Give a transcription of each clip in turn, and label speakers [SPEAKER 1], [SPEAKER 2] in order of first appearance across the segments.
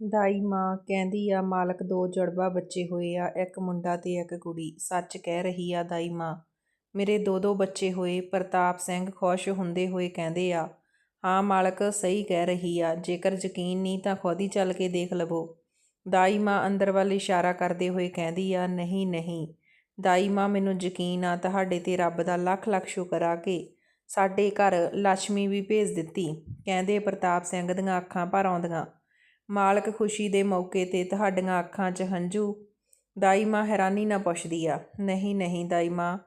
[SPEAKER 1] ਦਾਈ ਮਾਂ ਕਹਿੰਦੀ ਆ, ਮਾਲਕ ਦੋ ਜੁੜਵਾ ਬੱਚੇ ਹੋਏ ਆ, ਇੱਕ ਮੁੰਡਾ ਤੇ ਇੱਕ ਕੁੜੀ। ਸੱਚ ਕਹਿ ਰਹੀ ਆ ਦਾਈ ਮਾਂ, ਮੇਰੇ ਦੋ ਦੋ ਬੱਚੇ ਹੋਏ, ਪ੍ਰਤਾਪ ਸਿੰਘ ਖੁਸ਼ ਹੁੰਦੇ ਹੋਏ ਕਹਿੰਦੇ ਆ, ਹਾਂ ਮਾਲਕ ਸਹੀ ਕਹਿ ਰਹੀ ਆ, ਜੇਕਰ ਯਕੀਨ ਨਹੀਂ ਤਾਂ ਖੁਦ ਹੀ ਚੱਲ ਕੇ ਦੇਖ ਲਵੋ। ਦਾਈ ਮਾਂ ਅੰਦਰ ਵੱਲ ਇਸ਼ਾਰਾ ਕਰਦੇ ਹੋਏ ਕਹਿੰਦੀ ਆ, ਨਹੀਂ ਨਹੀਂ, ਦਾਈ ਮਾਂ ਮੈਨੂੰ ਯਕੀਨ ਆ, ਤੁਹਾਡੇ ਤੇ ਰੱਬ ਦਾ ਲੱਖ ਲੱਖ ਸ਼ੁਕਰ ਆ ਕਿ ਸਾਡੇ ਘਰ ਲక్ష్ਮੀ ਵੀ ਭੇਜ ਦਿੱਤੀ। ਕਹਿੰਦੇ ਪ੍ਰਤਾਪ ਸਿੰਘ ਦੀਆਂ ਅੱਖਾਂ ਭਰ ਆਉਂਦੀਆਂ। ਮਾਲਕ ਖੁਸ਼ੀ ਦੇ ਮੌਕੇ ਤੇ ਤੁਹਾਡੀਆਂ ਅੱਖਾਂ 'ਚ ਹੰਝੂ। ਦਾਈ ਮਾਂ ਹੈਰਾਨੀ ਨਾਲ ਪੁੱਛਦੀ ਆ। ਨਹੀਂ ਨਹੀਂ ਦਾਈ ਮਾਂ,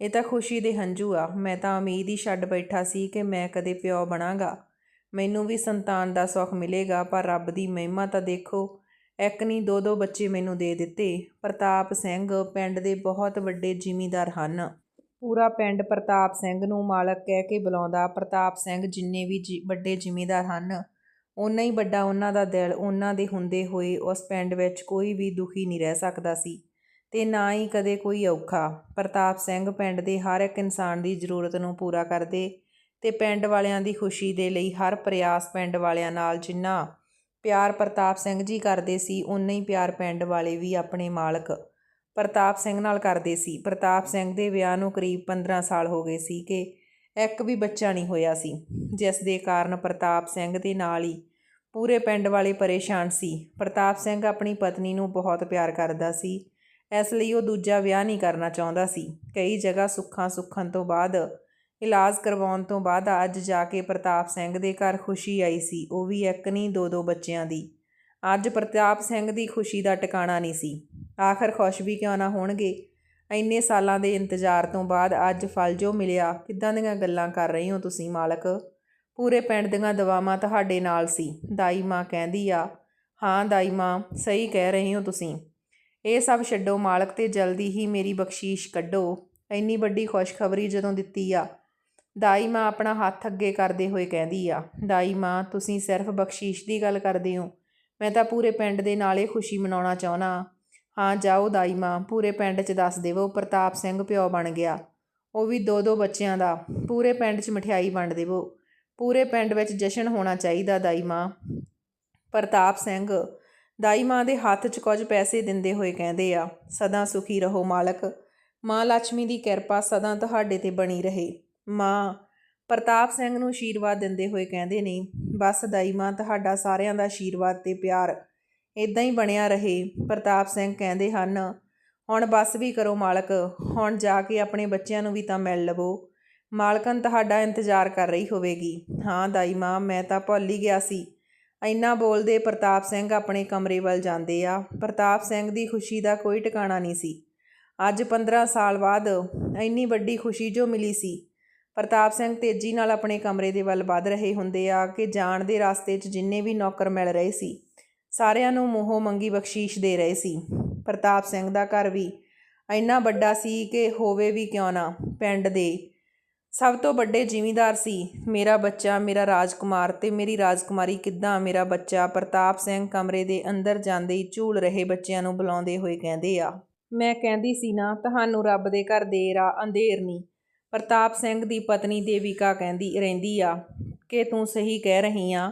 [SPEAKER 1] ਇਹ ਤਾਂ ਖੁਸ਼ੀ ਦੇ ਹੰਝੂ ਆ। ਮੈਂ ਤਾਂ ਉਮੀਦ ਹੀ ਛੱਡ ਬੈਠਾ ਸੀ ਕਿ ਮੈਂ ਕਦੇ ਪਿਓ ਬਣਾਂਗਾ। ਮੈਨੂੰ ਵੀ ਸੰਤਾਨ ਦਾ ਸੁੱਖ ਮਿਲੇਗਾ, ਪਰ ਰੱਬ ਦੀ ਮਹਿਮਾ ਤਾਂ ਦੇਖੋ, ਇੱਕ ਨਹੀਂ, ਦੋ ਦੋ ਬੱਚੇ ਮੈਨੂੰ ਦੇ ਦਿੱਤੇ। ਪ੍ਰਤਾਪ ਸਿੰਘ ਪਿੰਡ ਦੇ ਬਹੁਤ ਵੱਡੇ ਜ਼ਿਮੀਂਦਾਰ ਹਨ। ਪੂਰਾ ਪਿੰਡ ਪ੍ਰਤਾਪ ਸਿੰਘ ਨੂੰ ਮਾਲਕ ਕਹਿ ਕੇ ਬੁਲਾਉਂਦਾ। ਪ੍ਰਤਾਪ ਸਿੰਘ ਜਿੰਨੇ ਵੀ ਜੀ- ਵੱਡੇ ਜ਼ਿਮੀਂਦਾਰ ਹਨ ਓਨਾ ਹੀ ਵੱਡਾ ਉਹਨਾਂ ਦਾ ਦਿਲ ਉਹਨਾਂ ਦੇ ਹੁੰਦੇ ਹੋਏ ਉਸ ਪਿੰਡ ਵਿੱਚ ਕੋਈ ਵੀ ਦੁਖੀ ਨਹੀਂ ਰਹਿ ਸਕਦਾ ਸੀ ਤੇ ਨਾ ਹੀ ਕਦੇ ਕੋਈ ਔਖਾ। ਪ੍ਰਤਾਪ ਸਿੰਘ ਪਿੰਡ ਦੇ ਹਰ ਇੱਕ ਇਨਸਾਨ ਦੀ ਜ਼ਰੂਰਤ ਨੂੰ ਪੂਰਾ ਕਰਦੇ ਤੇ ਪਿੰਡ ਵਾਲਿਆਂ ਦੀ ਖੁਸ਼ੀ ਦੇ ਲਈ ਹਰ ਪ੍ਰਯਾਸ ਪਿੰਡ ਵਾਲਿਆਂ ਨਾਲ ਜਿੰਨਾ ਪਿਆਰ ਪ੍ਰਤਾਪ ਸਿੰਘ ਜੀ ਕਰਦੇ ਸੀ ਉਨਾ ਹੀ ਪਿਆਰ ਪਿੰਡ ਵਾਲੇ ਵੀ ਆਪਣੇ ਮਾਲਕ ਪ੍ਰਤਾਪ ਸਿੰਘ ਨਾਲ ਕਰਦੇ ਸੀ। ਪ੍ਰਤਾਪ ਸਿੰਘ ਦੇ ਵਿਆਹ ਨੂੰ ਕਰੀਬ 15 ਸਾਲ ਹੋ ਗਏ ਸੀ ਕਿ ਇੱਕ ਵੀ ਬੱਚਾ ਨਹੀਂ ਹੋਇਆ ਸੀ। ਜਿਸ ਦੇ ਕਾਰਨ ਪ੍ਰਤਾਪ ਸਿੰਘ ਦੇ ਨਾਲ ਹੀ ਪੂਰੇ ਪਿੰਡ ਵਾਲੇ ਪਰੇਸ਼ਾਨ ਸੀ। ਪ੍ਰਤਾਪ ਸਿੰਘ ਆਪਣੀ ਪਤਨੀ ਨੂੰ ਬਹੁਤ ਪਿਆਰ ਕਰਦਾ ਸੀ। ਇਸ ਲਈ ਉਹ ਦੂਜਾ ਵਿਆਹ ਨਹੀਂ ਕਰਨਾ ਚਾਹੁੰਦਾ ਸੀ। ਕਈ ਜਗ੍ਹਾ ਸੁੱਖਾਂ ਸੁੱਖਣ ਤੋਂ ਬਾਅਦ ਇਲਾਜ ਕਰਵਾਉਣ ਤੋਂ ਬਾਅਦ ਅੱਜ ਜਾ ਕੇ ਪ੍ਰਤਾਪ ਸਿੰਘ ਦੇ ਘਰ ਖੁਸ਼ੀ ਆਈ ਸੀ। ਉਹ ਵੀ ਇੱਕ ਨਹੀਂ ਦੋ ਦੋ ਬੱਚਿਆਂ ਦੀ। ਅੱਜ ਪ੍ਰਤਾਪ ਸਿੰਘ ਦੀ ਖੁਸ਼ੀ ਦਾ ਟਿਕਾਣਾ ਨਹੀਂ ਸੀ। ਆਖਰ ਖੁਸ਼ ਵੀ ਕਿਉਂ ਨਾ ਹੋਣਗੇ? ਇੰਨੇ ਸਾਲਾਂ ਦੇ ਇੰਤਜ਼ਾਰ ਤੋਂ ਬਾਅਦ ਅੱਜ ਫਲ ਜੋ ਮਿਲਿਆ, ਕਿੱਦਾਂ ਦੀਆਂ ਗੱਲਾਂ ਕਰ ਰਹੇ ਹੋ ਤੁਸੀਂ ਮਾਲਕ? ਪੂਰੇ ਪਿੰਡ ਦੀਆਂ ਦਵਾਵਾਂ ਤੁਹਾਡੇ ਨਾਲ ਸੀ। ਦਾਈ ਮਾਂ ਕਹਿੰਦੀ ਆ। ਹਾਂ ਦਾਈ ਮਾਂ, ਸਹੀ ਕਹਿ ਰਹੇ ਹੋ ਤੁਸੀਂ। ਇਹ ਸਭ ਛੱਡੋ ਮਾਲਕ ਤੇ ਜਲਦੀ ਹੀ ਮੇਰੀ ਬਖਸ਼ੀਸ਼ ਕੱਢੋ। ਇੰਨੀ ਵੱਡੀ ਖੁਸ਼ਖਬਰੀ ਜਦੋਂ ਦਿੱਤੀ ਆ। ਦਾਈ ਮਾਂ ਆਪਣਾ ਹੱਥ ਅੱਗੇ ਕਰਦੇ ਹੋਏ ਕਹਿੰਦੀ ਆ। ਦਾਈ ਮਾਂ, ਤੁਸੀਂ ਸਿਰਫ ਬਖਸ਼ੀਸ਼ ਦੀ ਗੱਲ ਕਰਦੇ ਹੋ। ਮੈਂ ਤਾਂ ਪੂਰੇ ਪਿੰਡ ਦੇ ਨਾਲ ਇਹ ਖੁਸ਼ੀ ਮਨਾਉਣਾ ਚਾਹਣਾ ਹਾਂ, ਜਾਓ ਦਾਈ ਮਾਂ, ਪੂਰੇ ਪਿੰਡ 'ਚ ਦੱਸ ਦੇਵੋ, ਪ੍ਰਤਾਪ ਸਿੰਘ ਪਿਓ ਬਣ ਗਿਆ। ਉਹ ਵੀ ਦੋ ਦੋ ਬੱਚਿਆਂ ਦਾ, ਪੂਰੇ ਪਿੰਡ 'ਚ ਮਠਿਆਈ ਵੰਡ ਦੇਵੋ। ਪੂਰੇ ਪਿੰਡ ਵਿੱਚ ਜਸ਼ਨ ਹੋਣਾ ਚਾਹੀਦਾ ਦਾਈ ਮਾਂ। ਪ੍ਰਤਾਪ ਸਿੰਘ, ਦਾਈ ਮਾਂ ਦੇ ਹੱਥ 'ਚ ਕੁਝ ਪੈਸੇ ਦਿੰਦੇ ਹੋਏ ਕਹਿੰਦੇ ਆ, ਸਦਾ ਸੁਖੀ ਰਹੋ ਮਾਲਕ। ਮਾਂ ਲక్ష్ਮੀ ਦੀ ਕਿਰਪਾ ਸਦਾ ਤੁਹਾਡੇ ਤੇ ਬਣੀ ਰਹੇ। ਮਾਂ, ਪ੍ਰਤਾਪ ਸਿੰਘ ਨੂੰ ਆਸ਼ੀਰਵਾਦ ਦਿੰਦੇ ਹੋਏ ਕਹਿੰਦੇ ਨੇ, ਬਸ ਦਾਈ ਮਾਂ, ਤੁਹਾਡਾ ਸਾਰਿਆਂ ਦਾ ਆਸ਼ੀਰਵਾਦ ਤੇ ਪਿਆਰ। ਇਦਾਂ ਹੀ ਬਣਿਆ ਰਹੇ, ਪ੍ਰਤਾਪ ਸਿੰਘ ਕਹਿੰਦੇ ਹਨ, ਹੁਣ ਬਸ ਵੀ ਕਰੋ ਮਾਲਕ, ਹੁਣ ਜਾ ਕੇ ਆਪਣੇ ਬੱਚਿਆਂ ਨੂੰ ਵੀ ਤਾਂ ਮਿਲ ਲਵੋ। ਮਾਲਕਨ ਤੁਹਾਡਾ ਇੰਤਜ਼ਾਰ ਕਰ ਰਹੀ ਹੋਵੇਗੀ। ਹਾਂ ਦਾਈ ਮਾਂ, ਮੈਂ ਤਾਂ ਭੁੱਲ ਹੀ ਗਿਆ ਸੀ। ਇੰਨਾ ਬੋਲਦੇ ਪ੍ਰਤਾਪ ਸਿੰਘ ਆਪਣੇ ਕਮਰੇ ਵੱਲ ਜਾਂਦੇ ਆ। ਪ੍ਰਤਾਪ ਸਿੰਘ ਦੀ ਖੁਸ਼ੀ ਦਾ ਕੋਈ ਟਿਕਾਣਾ ਨਹੀਂ ਸੀ। ਅੱਜ 15 ਸਾਲ ਬਾਅਦ ਇੰਨੀ ਵੱਡੀ ਖੁਸ਼ੀ ਜੋ ਮਿਲੀ ਸੀ। ਪ੍ਰਤਾਪ ਸਿੰਘ ਤੇਜ਼ੀ ਨਾਲ ਆਪਣੇ ਕਮਰੇ ਦੇ ਵੱਲ ਵੱਧ ਰਹੇ ਹੁੰਦੇ ਆ ਕਿ ਜਾਣ ਦੇ ਰਸਤੇ 'ਚ ਜਿੰਨੇ ਵੀ ਨੌਕਰ ਮਿਲ ਰਹੇ ਸੀ। ਸਾਰਿਆਂ ਨੂੰ ਮੂੰਹੋਂ ਮੰਗੀ ਬਖਸ਼ੀਸ਼ ਦੇ ਰਹੇ ਸੀ। ਪ੍ਰਤਾਪ ਸਿੰਘ ਦਾ ਘਰ ਵੀ ਇੰਨਾ ਵੱਡਾ ਸੀ ਕਿ ਹੋਵੇ ਵੀ ਕਿਉਂ ਨਾ, ਪਿੰਡ ਦੇ ਸਭ ਤੋਂ ਵੱਡੇ ਜ਼ਿਮੀਂਦਾਰ ਸੀ। ਮੇਰਾ ਬੱਚਾ, ਮੇਰਾ ਰਾਜਕੁਮਾਰ ਤੇ ਮੇਰੀ ਰਾਜਕੁਮਾਰੀ ਕਿੱਦਾਂ ਮੇਰਾ ਬੱਚਾ ਪ੍ਰਤਾਪ ਸਿੰਘ ਕਮਰੇ ਦੇ ਅੰਦਰ ਜਾਂਦੇ ਹੀ ਝੂਲ ਰਹੇ ਬੱਚਿਆਂ ਨੂੰ ਬੁਲਾਉਂਦੇ ਹੋਏ ਕਹਿੰਦੇ ਆ, ਮੈਂ ਕਹਿੰਦੀ ਸੀ ਨਾ, ਤੁਹਾਨੂੰ ਰੱਬ ਦੇ ਘਰ ਦੇਰ ਆ ਅੰਧੇਰ ਨਹੀਂ ਪ੍ਰਤਾਪ ਸਿੰਘ ਦੀ ਪਤਨੀ ਦੇਵਿਕਾ ਕਹਿੰਦੀ ਰਹਿੰਦੀ ਆ, ਕਿ ਤੂੰ ਸਹੀ ਕਹਿ ਰਹੀ ਆ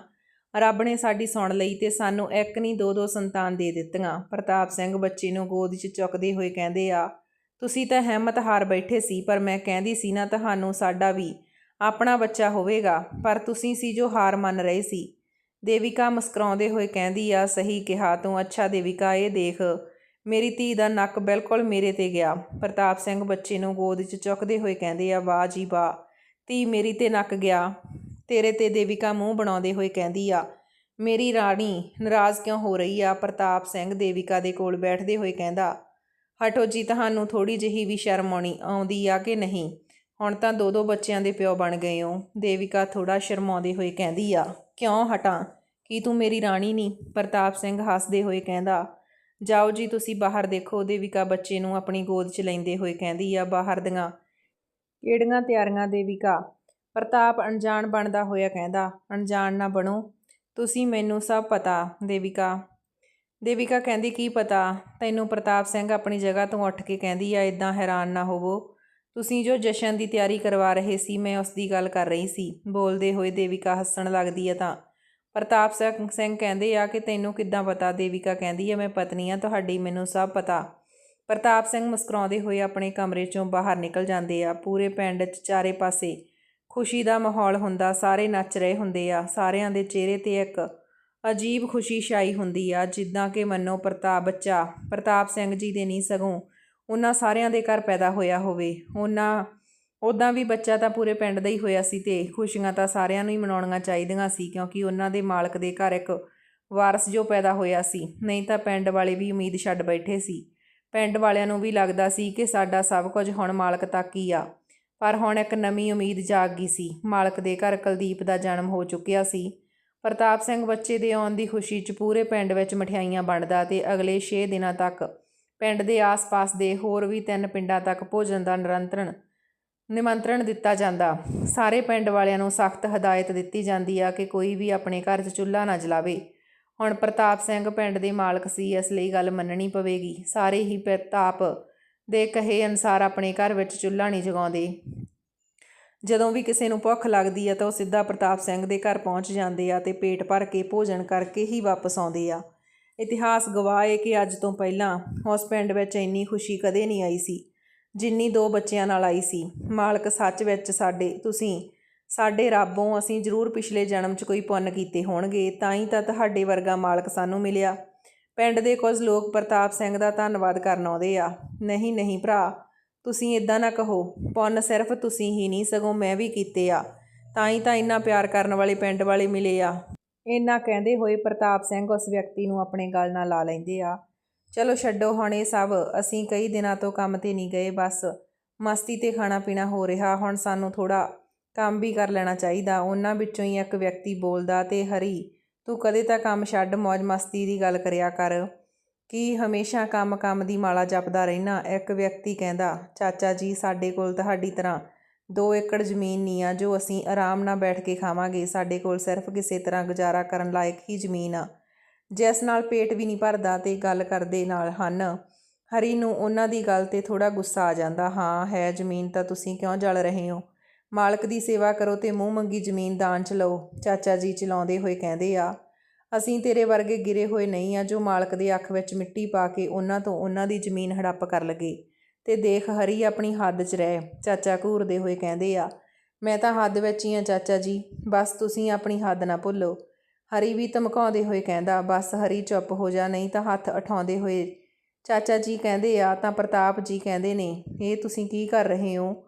[SPEAKER 1] ਰੱਬ ਨੇ ਸਾਡੀ ਸੁਣ ਲਈ ਤੇ ਸਾਨੂੰ ਇੱਕ ਨਹੀਂ, ਦੋ ਦੋ ਸੰਤਾਨ ਦੇ ਦਿੱਤੀਆਂ। ਪ੍ਰਤਾਪ ਸਿੰਘ ਬੱਚੇ ਨੂੰ ਗੋਦ 'ਚ ਚੁੱਕਦੇ ਹੋਏ ਕਹਿੰਦੇ ਆ, ਤੁਸੀਂ ਤਾਂ ਹਿੰਮਤ ਹਾਰ ਬੈਠੇ ਸੀ, ਪਰ ਮੈਂ ਕਹਿੰਦੀ ਸੀ ਨਾ, ਤੁਹਾਨੂੰ ਸਾਡਾ ਵੀ ਆਪਣਾ ਬੱਚਾ ਹੋਵੇਗਾ। ਪਰ ਤੁਸੀਂ ਸੀ ਜੋ ਹਾਰ ਮੰਨ ਰਹੇ ਸੀ। ਦੇਵਿਕਾ ਮੁਸਕਰਾਉਂਦੇ ਹੋਏ ਕਹਿੰਦੀ ਆ, ਸਹੀ ਕਿਹਾ ਤੂੰ, ਅੱਛਾ ਦੇਵਿਕਾ, ਇਹ ਦੇਖ, ਮੇਰੀ ਧੀ ਦਾ ਨੱਕ ਬਿਲਕੁਲ ਮੇਰੇ ਤੇ ਗਿਆ। ਪ੍ਰਤਾਪ ਸਿੰਘ ਬੱਚੇ ਨੂੰ ਗੋਦ 'ਚ ਚੁੱਕਦੇ ਹੋਏ ਕਹਿੰਦੇ ਆ, ਵਾਹ ਜੀ ਵਾਹ, ਧੀ ਮੇਰੀ ਤੇ ਨੱਕ ਗਿਆ। ਤੇਰੇ ਤੇ ਦੇਵਿਕਾ ਮੂੰਹ ਬਣਾਉਂਦੇ ਹੋਏ ਕਹਿੰਦੀ ਆ, ਮੇਰੀ ਰਾਣੀ, ਨਾਰਾਜ਼ ਕਿਉਂ ਹੋ ਰਹੀ ਆ? ਪ੍ਰਤਾਪ ਸਿੰਘ ਦੇਵਿਕਾ ਦੇ ਕੋਲ ਬੈਠਦੇ ਹੋਏ ਕਹਿੰਦਾ, ਹਟੋ ਜੀ, ਤੁਹਾਨੂੰ ਥੋੜੀ ਜਿਹੀ ਵੀ ਸ਼ਰਮ ਆਉਣੀ, ਆਉਂਦੀ ਆ ਕਿ ਨਹੀਂ? ਹੁਣ ਤਾਂ ਦੋ ਦੋ ਬੱਚਿਆਂ ਦੇ ਪਿਓ ਬਣ ਗਏ ਹੋ। ਦੇਵਿਕਾ ਥੋੜਾ ਸ਼ਰਮਾਉਂਦੇ ਹੋਏ ਕਹਿੰਦੀ ਆ, ਕਿਉਂ ਹਟਾਂ? ਕੀ ਤੂੰ ਮੇਰੀ ਰਾਣੀ ਨਹੀਂ ਪ੍ਰਤਾਪ ਸਿੰਘ ਹੱਸਦੇ ਹੋਏ ਕਹਿੰਦਾ, ਜਾਓ ਜੀ, ਤੁਸੀਂ ਬਾਹਰ ਦੇਖੋ। ਦੇਵਿਕਾ ਬੱਚੇ ਨੂੰ ਆਪਣੀ ਗੋਦ 'ਚ ਲੈਂਦੇ ਹੋਏ ਕਹਿੰਦੀ ਆ ਬਾਹਰ ਦੀਆਂ ਕਿਹੜੀਆਂ ਤਿਆਰੀਆਂ ਦੇਵਿਕਾ? ਪ੍ਰਤਾਪ ਅਣਜਾਣ ਬਣਦਾ ਹੋਇਆ ਕਹਿੰਦਾ, ਅਣਜਾਣ ਨਾ ਬਣੋ, ਤੁਸੀਂ ਮੈਨੂੰ ਸਭ ਪਤਾ, ਦੇਵਿਕਾ। ਦੇਵਿਕਾ ਕਹਿੰਦੀ, ਕੀ ਪਤਾ? ਤੈਨੂੰ ਪ੍ਰਤਾਪ ਸਿੰਘ ਆਪਣੀ ਜਗ੍ਹਾ ਤੋਂ ਉੱਠ ਕੇ ਕਹਿੰਦੀ ਆ ਇਦਾਂ ਹੈਰਾਨ ਨਾ ਹੋਵੋ। ਤੁਸੀਂ ਜੋ ਜਸ਼ਨ ਦੀ ਤਿਆਰੀ ਕਰਵਾ ਰਹੇ ਸੀ, ਮੈਂ ਉਸ ਦੀ ਗੱਲ ਕਰ ਰਹੀ ਸੀ। ਬੋਲਦੇ ਹੋਏ ਦੇਵਿਕਾ ਹੱਸਣ ਲੱਗਦੀ ਆ ਤਾਂ। ਪ੍ਰਤਾਪ ਸਿੰਘ ਸਿੰਘ ਕਹਿੰਦੇ ਆ ਕਿ ਤੈਨੂੰ ਕਿੱਦਾਂ ਪਤਾ? ਦੇਵਿਕਾ ਕਹਿੰਦੀ ਆ, ਮੈਂ ਪਤਨੀ ਆ, ਤੁਹਾਡੀ ਮੈਨੂੰ ਸਭ ਪਤਾ। ਪ੍ਰਤਾਪ ਸਿੰਘ ਮੁਸਕਰਾਉਂਦੇ ਹੋਏ ਆਪਣੇ ਕਮਰੇ ਚੋਂ ਬਾਹਰ ਨਿਕਲ ਜਾਂਦੇ ਆ। ਪੂਰੇ ਪਿੰਡ 'ਚ ਚਾਰੇ ਪਾਸੇ ਖੁਸ਼ੀ ਦਾ ਮਾਹੌਲ ਹੁੰਦਾ, ਸਾਰੇ ਨੱਚ ਰਹੇ ਹੁੰਦੇ ਆ, ਸਾਰਿਆਂ ਦੇ ਚਿਹਰੇ ਤੇ ਇੱਕ ਅਜੀਬ ਖੁਸ਼ੀ ਛਾਈ ਹੁੰਦੀ ਆ, ਜਿੱਦਾਂ ਕਿ ਮੰਨੋ ਪ੍ਰਤਾਪ, ਬੱਚਾ, ਪ੍ਰਤਾਪ ਸਿੰਘ ਜੀ ਦੇ ਨਹੀਂ ਸਗੋਂ ਉਹਨਾਂ ਸਾਰਿਆਂ ਦੇ ਘਰ ਪੈਦਾ ਹੋਇਆ ਹੋਵੇ। ਉਹਨਾਂ ਉੱਦਾਂ ਵੀ ਬੱਚਾ ਤਾਂ ਪੂਰੇ ਪਿੰਡ ਦਾ ਹੀ ਹੋਇਆ ਸੀ ਤੇ ਖੁਸ਼ੀਆਂ ਤਾਂ ਸਾਰਿਆਂ ਨੂੰ ਹੀ ਮਨਾਉਣੀਆਂ ਚਾਹੀਦੀਆਂ ਸੀ, ਕਿਉਂਕਿ ਉਹਨਾਂ ਦੇ ਮਾਲਕ ਦੇ ਘਰ ਇੱਕ ਵਾਰਸ ਜੋ ਪੈਦਾ ਹੋਇਆ ਸੀ। ਨਹੀਂ ਤਾਂ ਪਿੰਡ ਵਾਲੇ ਵੀ ਉਮੀਦ ਛੱਡ ਬੈਠੇ ਸੀ। ਪਿੰਡ ਵਾਲਿਆਂ ਨੂੰ ਵੀ ਲੱਗਦਾ ਸੀ ਕਿ ਸਾਡਾ ਸਭ ਕੁਝ ਹੁਣ ਮਾਲਕ ਤੱਕ ਹੀ ਆ। ਪਰ ਹੁਣ ਇੱਕ ਨਵੀਂ ਉਮੀਦ ਜਾਗ ਗਈ ਸੀ। ਮਾਲਕ ਦੇ ਘਰ ਕੁਲਦੀਪ ਦਾ ਜਨਮ ਹੋ ਚੁੱਕਿਆ ਸੀ। ਪ੍ਰਤਾਪ ਸਿੰਘ ਬੱਚੇ ਦੇ ਆਉਣ ਦੀ ਖੁਸ਼ੀ 'ਚ ਪੂਰੇ ਪਿੰਡ ਵਿੱਚ ਮਠਿਆਈਆਂ ਵੰਡਦਾ ਤੇ ਅਗਲੇ 6 ਦਿਨਾਂ ਤੱਕ ਪਿੰਡ ਦੇ ਆਸ-ਪਾਸ ਦੇ ਹੋਰ ਵੀ ਤਿੰਨ ਪਿੰਡਾਂ ਤੱਕ ਭੋਜਨ ਦਾ ਨਿਰੰਤਰਣ, ਨਿਮੰਤਰਣ ਦਿੱਤਾ ਜਾਂਦਾ। ਸਾਰੇ ਪਿੰਡ ਵਾਲਿਆਂ ਨੂੰ ਸਖਤ ਹਦਾਇਤ ਦਿੱਤੀ ਜਾਂਦੀ ਆ ਕਿ ਕੋਈ ਵੀ ਆਪਣੇ ਘਰ 'ਚ ਚੁੱਲ੍ਹਾ ਨਾ ਜਲਾਵੇ। ਹੁਣ ਪ੍ਰਤਾਪ ਸਿੰਘ ਪਿੰਡ ਦੇ ਮਾਲਕ ਸੀ, ਇਸ ਲਈ ਗੱਲ ਮੰਨਣੀ ਪਵੇਗੀ। ਸਾਰੇ ਹੀ ਪ੍ਰਤਾਪ ਦੇ ਕਹੇ ਅਨਸਾਰ ਆਪਣੇ ਘਰ ਵਿੱਚ ਚੁੱਲ੍ਹਾ ਨਹੀਂ ਜਗਾਉਂਦੇ। ਜਦੋਂ ਵੀ ਕਿਸੇ ਨੂੰ ਭੁੱਖ ਲੱਗਦੀ ਆ ਤਾਂ ਉਹ ਸਿੱਧਾ ਪ੍ਰਤਾਪ ਸਿੰਘ ਦੇ ਘਰ ਪਹੁੰਚ ਜਾਂਦੇ ਆ ਤੇ ਪੇਟ ਭਰ ਕੇ ਭੋਜਨ ਕਰਕੇ ਹੀ ਵਾਪਸ ਆਉਂਦੇ ਆ। ਇਤਿਹਾਸ ਗਵਾਹ ਹੈ ਕਿ ਅੱਜ ਤੋਂ ਪਹਿਲਾਂ ਉਸ ਪਿੰਡ ਵਿੱਚ ਇੰਨੀ ਖੁਸ਼ੀ ਕਦੇ ਨਹੀਂ ਆਈ ਸੀ, ਜਿੰਨੀ ਦੋ ਬੱਚਿਆਂ ਨਾਲ ਆਈ ਸੀ। ਮਾਲਕ, ਸੱਚ ਵਿੱਚ ਸਾਡੇ, ਤੁਸੀਂ, ਸਾਡੇ ਰੱਬੋਂ ਅਸੀਂ ਜ਼ਰੂਰ ਪਿਛਲੇ ਜਨਮ 'ਚ ਕੋਈ ਪੁੰਨ ਕੀਤੇ ਹੋਣਗੇ, ਤਾਂ ਹੀ ਤਾਂ ਤੁਹਾਡੇ ਵਰਗਾ ਮਾਲਕ ਸਾਨੂੰ ਮਿਲਿਆ। ਪਿੰਡ ਦੇ ਕੁਝ ਲੋਕ ਪ੍ਰਤਾਪ ਸਿੰਘ ਦਾ ਧੰਨਵਾਦ ਕਰਨ ਆਉਂਦੇ ਆ। ਨਹੀਂ ਨਹੀਂ ਭਰਾ, ਤੁਸੀਂ ਇਦਾਂ ਨਾ ਕਹੋ। ਪੁੰਨ ਸਿਰਫ ਤੁਸੀਂ ਹੀ ਨਹੀਂ, ਸਗੋਂ ਮੈਂ ਵੀ ਕੀਤੇ ਆ। ਤਾਂ ਹੀ ਤਾਂ ਇੰਨਾ ਪਿਆਰ ਕਰਨ ਵਾਲੇ ਪਿੰਡ ਵਾਲੇ ਮਿਲੇ ਆ। ਇੰਨਾ ਕਹਿੰਦੇ ਹੋਏ ਪ੍ਰਤਾਪ ਸਿੰਘ ਉਸ ਵਿਅਕਤੀ ਨੂੰ ਆਪਣੇ ਗੱਲ ਨਾਲ ਲਾ ਲੈਂਦੇ ਆ। ਚਲੋ ਛੱਡੋ ਹੁਣ ਇਹ ਸਭ, ਅਸੀਂ ਕਈ ਦਿਨਾਂ ਤੋਂ ਕੰਮ ਤੇ ਨਹੀਂ ਗਏ, ਬਸ ਮਸਤੀ ਤੇ ਖਾਣਾ ਪੀਣਾ ਹੋ ਰਿਹਾ। ਹੁਣ ਸਾਨੂੰ ਥੋੜਾ ਕੰਮ ਵੀ ਕਰ ਲੈਣਾ ਚਾਹੀਦਾ। ਉਹਨਾਂ ਵਿੱਚੋਂ ਹੀ ਇੱਕ ਵਿਅਕਤੀ ਬੋਲਦਾ ਤੇ ਹਰੀ ਤੂੰ ਕਦੇ ਤਾਂ ਕੰਮ ਛੱਡ ਮौज ਮਸਤੀ ਦੀ ਗੱਲ ਕਰਿਆ ਕਰ। ਕੀ ਹਮੇਸ਼ਾ ਕੰਮ ਕੰਮ ਦੀ ਮਾਲਾ ਜਪਦਾ ਰਹਿਣਾ? ਇੱਕ ਵਿਅਕਤੀ ਕਹਿੰਦਾ, ਚਾਚਾ ਜੀ, ਸਾਡੇ ਕੋਲ ਤੁਹਾਡੀ ਤਰ੍ਹਾਂ 2 ਏਕੜ ਜ਼ਮੀਨ ਨਹੀਂ ਆ, ਜੋ ਅਸੀਂ ਆਰਾਮ ਨਾਲ ਬੈਠ ਕੇ ਖਾਵਾਂਗੇ। ਸਾਡੇ ਕੋਲ ਸਿਰਫ ਕਿਸੇ ਤਰ੍ਹਾਂ ਗੁਜ਼ਾਰਾ ਕਰਨ ਲਾਇਕ ਹੀ ਜ਼ਮੀਨ ਆ। ਜਿਸ ਨਾਲ ਪੇਟ ਵੀ ਨਹੀਂ ਭਰਦਾ ਤੇ ਗੱਲ ਕਰਦੇ ਨਾਲ ਹਨ। ਹਰੀ ਨੂੰ ਉਹਨਾਂ ਦੀ ਗੱਲ ਤੇ ਥੋੜਾ ਗੁੱਸਾ ਆ ਜਾਂਦਾ, ਹਾਂ, ਹੈ ਜ਼ਮੀਨ ਤਾਂ ਤੁਸੀਂ ਕਿਉਂ ਜਲ ਰਹੇ ਹੋ? ਮਾਲਕ ਦੀ ਸੇਵਾ ਕਰੋ ਤੇ ਮੂੰਹ ਮੰਗੀ ਜ਼ਮੀਨ ਦਾਨ ਚ ਲਓ। ਚਾਚਾ ਜੀ ਚਲਾਉਂਦੇ ਹੋਏ ਕਹਿੰਦੇ ਆ, ਅਸੀਂ ਤੇਰੇ ਵਰਗੇ ਗਿਰੇ ਹੋਏ ਨਹੀਂ ਆ ਜੋ ਮਾਲਕ ਦੇ ਅੱਖ ਵਿੱਚ ਮਿੱਟੀ ਪਾ ਕੇ ਉਹਨਾਂ ਤੋਂ ਉਹਨਾਂ ਦੀ ਜ਼ਮੀਨ ਹੜੱਪ ਕਰ ਲਗੇ ਤੇ ਦੇਖ ਹਰੀ ਆਪਣੀ ਹੱਦ 'ਚ ਰਹਿ। ਚਾਚਾ ਘੂਰਦੇ ਹੋਏ ਕਹਿੰਦੇ ਆ, ਮੈਂ ਤਾਂ ਹੱਦ ਵਿੱਚ ਹੀ ਆ ਚਾਚਾ ਜੀ, ਬਸ ਤੁਸੀਂ ਆਪਣੀ ਹੱਦ ਨਾ ਭੁੱਲੋ। ਹਰੀ ਵੀ ਧਮਕਾਉਂਦੇ ਹੋਏ ਕਹਿੰਦਾ, ਬਸ ਹਰੀ ਚੁੱਪ ਹੋ ਜਾ, ਨਹੀਂ ਤਾਂ ਹੱਥ ਉਠਾਉਂਦੇ ਹੋਏ। ਚਾਚਾ ਜੀ ਕਹਿੰਦੇ ਆ, ਤਾਂ ਪ੍ਰਤਾਪ ਜੀ ਕਹਿੰਦੇ ਨੇ, ਇਹ ਤੁਸੀਂ ਕੀ ਕਰ ਰਹੇ ਹੋ?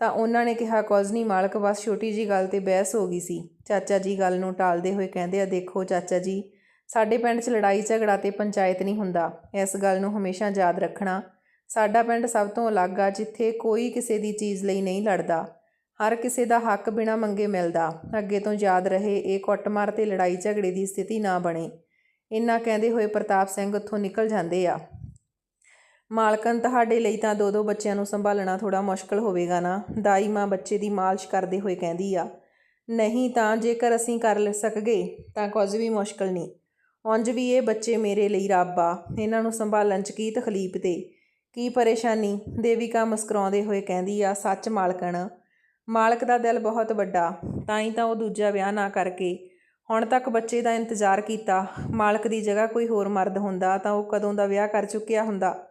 [SPEAKER 1] ਤਾਂ ਉਹਨਾਂ ਨੇ ਕਿਹਾ ਕੁਝ ਨਹੀਂ ਮਾਲਕ, ਬਸ ਛੋਟੀ ਜੀ ਗੱਲ ਤੇ ਬਹਿਸ ਹੋ ਗਈ ਸੀ। ਚਾਚਾ ਜੀ ਗੱਲ ਨੂੰ ਟਾਲਦੇ ਹੋਏ ਕਹਿੰਦੇ ਆ, ਦੇਖੋ ਚਾਚਾ ਜੀ, ਸਾਡੇ ਪਿੰਡ 'ਚ ਲੜਾਈ ਝਗੜਾ ਤੇ ਪੰਚਾਇਤ ਨਹੀਂ ਹੁੰਦਾ। ਇਸ ਗੱਲ ਨੂੰ ਹਮੇਸ਼ਾ ਯਾਦ ਰੱਖਣਾ। ਸਾਡਾ ਪਿੰਡ ਸਭ ਤੋਂ ਅਲੱਗ ਆ, ਜਿੱਥੇ ਕੋਈ ਕਿਸੇ ਦੀ ਚੀਜ਼ ਲਈ ਨਹੀਂ ਲੜਦਾ। ਹਰ ਕਿਸੇ ਦਾ ਹੱਕ ਬਿਨਾਂ ਮੰਗੇ ਮਿਲਦਾ। ਅੱਗੇ ਤੋਂ ਯਾਦ ਰਹੇ, ਇਹ ਕੁੱਟਮਾਰ ਤੇ ਲੜਾਈ ਝਗੜੇ ਦੀ ਸਥਿਤੀ ਨਾ ਬਣੇ। ਇੰਨਾ ਕਹਿੰਦੇ ਹੋਏ ਪ੍ਰਤਾਪ ਸਿੰਘ ਉੱਥੋਂ ਨਿਕਲ ਜਾਂਦੇ ਆ। ਮਾਲਕਨ ਤੁਹਾਡੇ ਲਈ ਤਾਂ ਦੋ ਦੋ ਬੱਚਿਆਂ ਨੂੰ ਸੰਭਾਲਣਾ ਥੋੜਾ ਮੁਸ਼ਕਲ ਹੋਵੇਗਾ ਨਾ। ਦਾਈ ਮਾਂ ਬੱਚੇ ਦੀ ਮਾਲਿਸ਼ ਕਰਦੇ ਹੋਏ ਕਹਿੰਦੀ ਆ। ਨਹੀਂ ਤਾਂ ਜੇਕਰ ਅਸੀਂ ਕਰ ਲ ਸਕਗੇ ਤਾਂ ਕੁਝ ਵੀ ਮੁਸ਼ਕਲ ਨਹੀਂ। ਉਂਝ ਵੀ ਇਹ ਬੱਚੇ ਮੇਰੇ ਲਈ ਰੱਬ ਆ। ਇਹਨਾਂ ਨੂੰ ਸੰਭਾਲਣ 'ਚ ਕੀ ਤਕਲੀਫ ਤੇ ਕੀ ਪਰੇਸ਼ਾਨੀ? ਦੇਵਿਕਾ ਮੁਸਕਰਾਉਂਦੇ ਹੋਏ ਕਹਿੰਦੀ ਆ, ਸੱਚ ਮਾਲਕਣ, ਮਾਲਕ ਦਾ ਦਿਲ ਬਹੁਤ ਵੱਡਾ। ਤਾਂ ਹੀ ਤਾਂ ਉਹ ਦੂਜਾ ਵਿਆਹ ਨਾ ਕਰਕੇ ਹੁਣ ਤੱਕ ਬੱਚੇ ਦਾ ਇੰਤਜ਼ਾਰ ਕੀਤਾ। ਮਾਲਕ ਦੀ ਜਗ੍ਹਾ ਕੋਈ ਹੋਰ ਮਰਦ ਹੁੰਦਾ ਤਾਂ ਉਹ ਕਦੋਂ ਦਾ ਵਿਆਹ ਕਰ ਚੁੱਕਿਆ ਹੁੰਦਾ?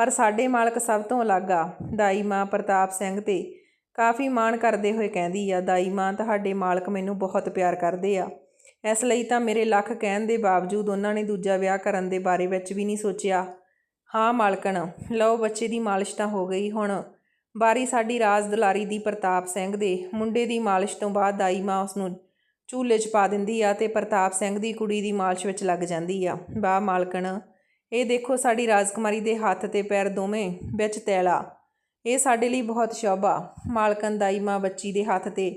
[SPEAKER 1] ਪਰ ਸਾਡੇ ਮਾਲਕ ਸਭ ਤੋਂ ਅਲੱਗ ਆ। ਦਾਈ ਮਾਂ ਪ੍ਰਤਾਪ ਸਿੰਘ ਤੇ ਕਾਫੀ ਮਾਣ ਕਰਦੇ ਹੋਏ ਕਹਿੰਦੀ ਆ, ਦਾਈ ਮਾਂ, ਤੁਹਾਡੇ ਮਾਲਕ ਮੈਨੂੰ ਬਹੁਤ ਪਿਆਰ ਕਰਦੇ ਆ। ਇਸ ਲਈ ਤਾਂ ਮੇਰੇ ਲੱਖ ਕਹਿਣ ਦੇ ਬਾਵਜੂਦ ਉਹਨਾਂ ਨੇ ਦੂਜਾ ਵਿਆਹ ਕਰਨ ਦੇ ਬਾਰੇ ਵਿੱਚ ਵੀ ਨਹੀਂ ਸੋਚਿਆ। ਹਾਂ, ਮਾਲਕਣ, ਲਓ ਬੱਚੇ ਦੀ ਮਾਲਿਸ਼ ਤਾਂ ਹੋ ਗਈ ਹੁਣ। ਬਾਰੀ ਸਾਡੀ ਰਾਜ ਦੁਲਾਰੀ ਦੀ ਪ੍ਰਤਾਪ ਸਿੰਘ ਦੇ ਮੁੰਡੇ ਦੀ ਮਾਲਿਸ਼ ਤੋਂ ਬਾਅਦ ਦਾਈ ਮਾਂ ਉਸ ਨੂੰ ਚੂਲੇ 'ਚ ਪਾ ਦਿੰਦੀ ਆ ਤੇ ਪ੍ਰਤਾਪ ਸਿੰਘ ਦੀ ਕੁੜੀ ਦੀ ਮਾਲਿਸ਼ ਵਿੱਚ ਲੱਗ ਜਾਂਦੀ ਆ। ਬਾ ਮਾਲਕਣ ਇਹ ਦੇਖੋ ਸਾਡੀ ਰਾਜਕੁਮਾਰੀ ਦੇ ਹੱਥ ਤੇ ਪੈਰ ਦੋਵੇਂ ਵਿੱਚ ਤੈਲਾ। ਇਹ ਸਾਡੇ ਲਈ ਬਹੁਤ ਸ਼ੋਭਾ। ਮਾਲਕਨ ਦਾਈ ਮਾਂ ਬੱਚੀ ਦੇ ਹੱਥ ਤੇ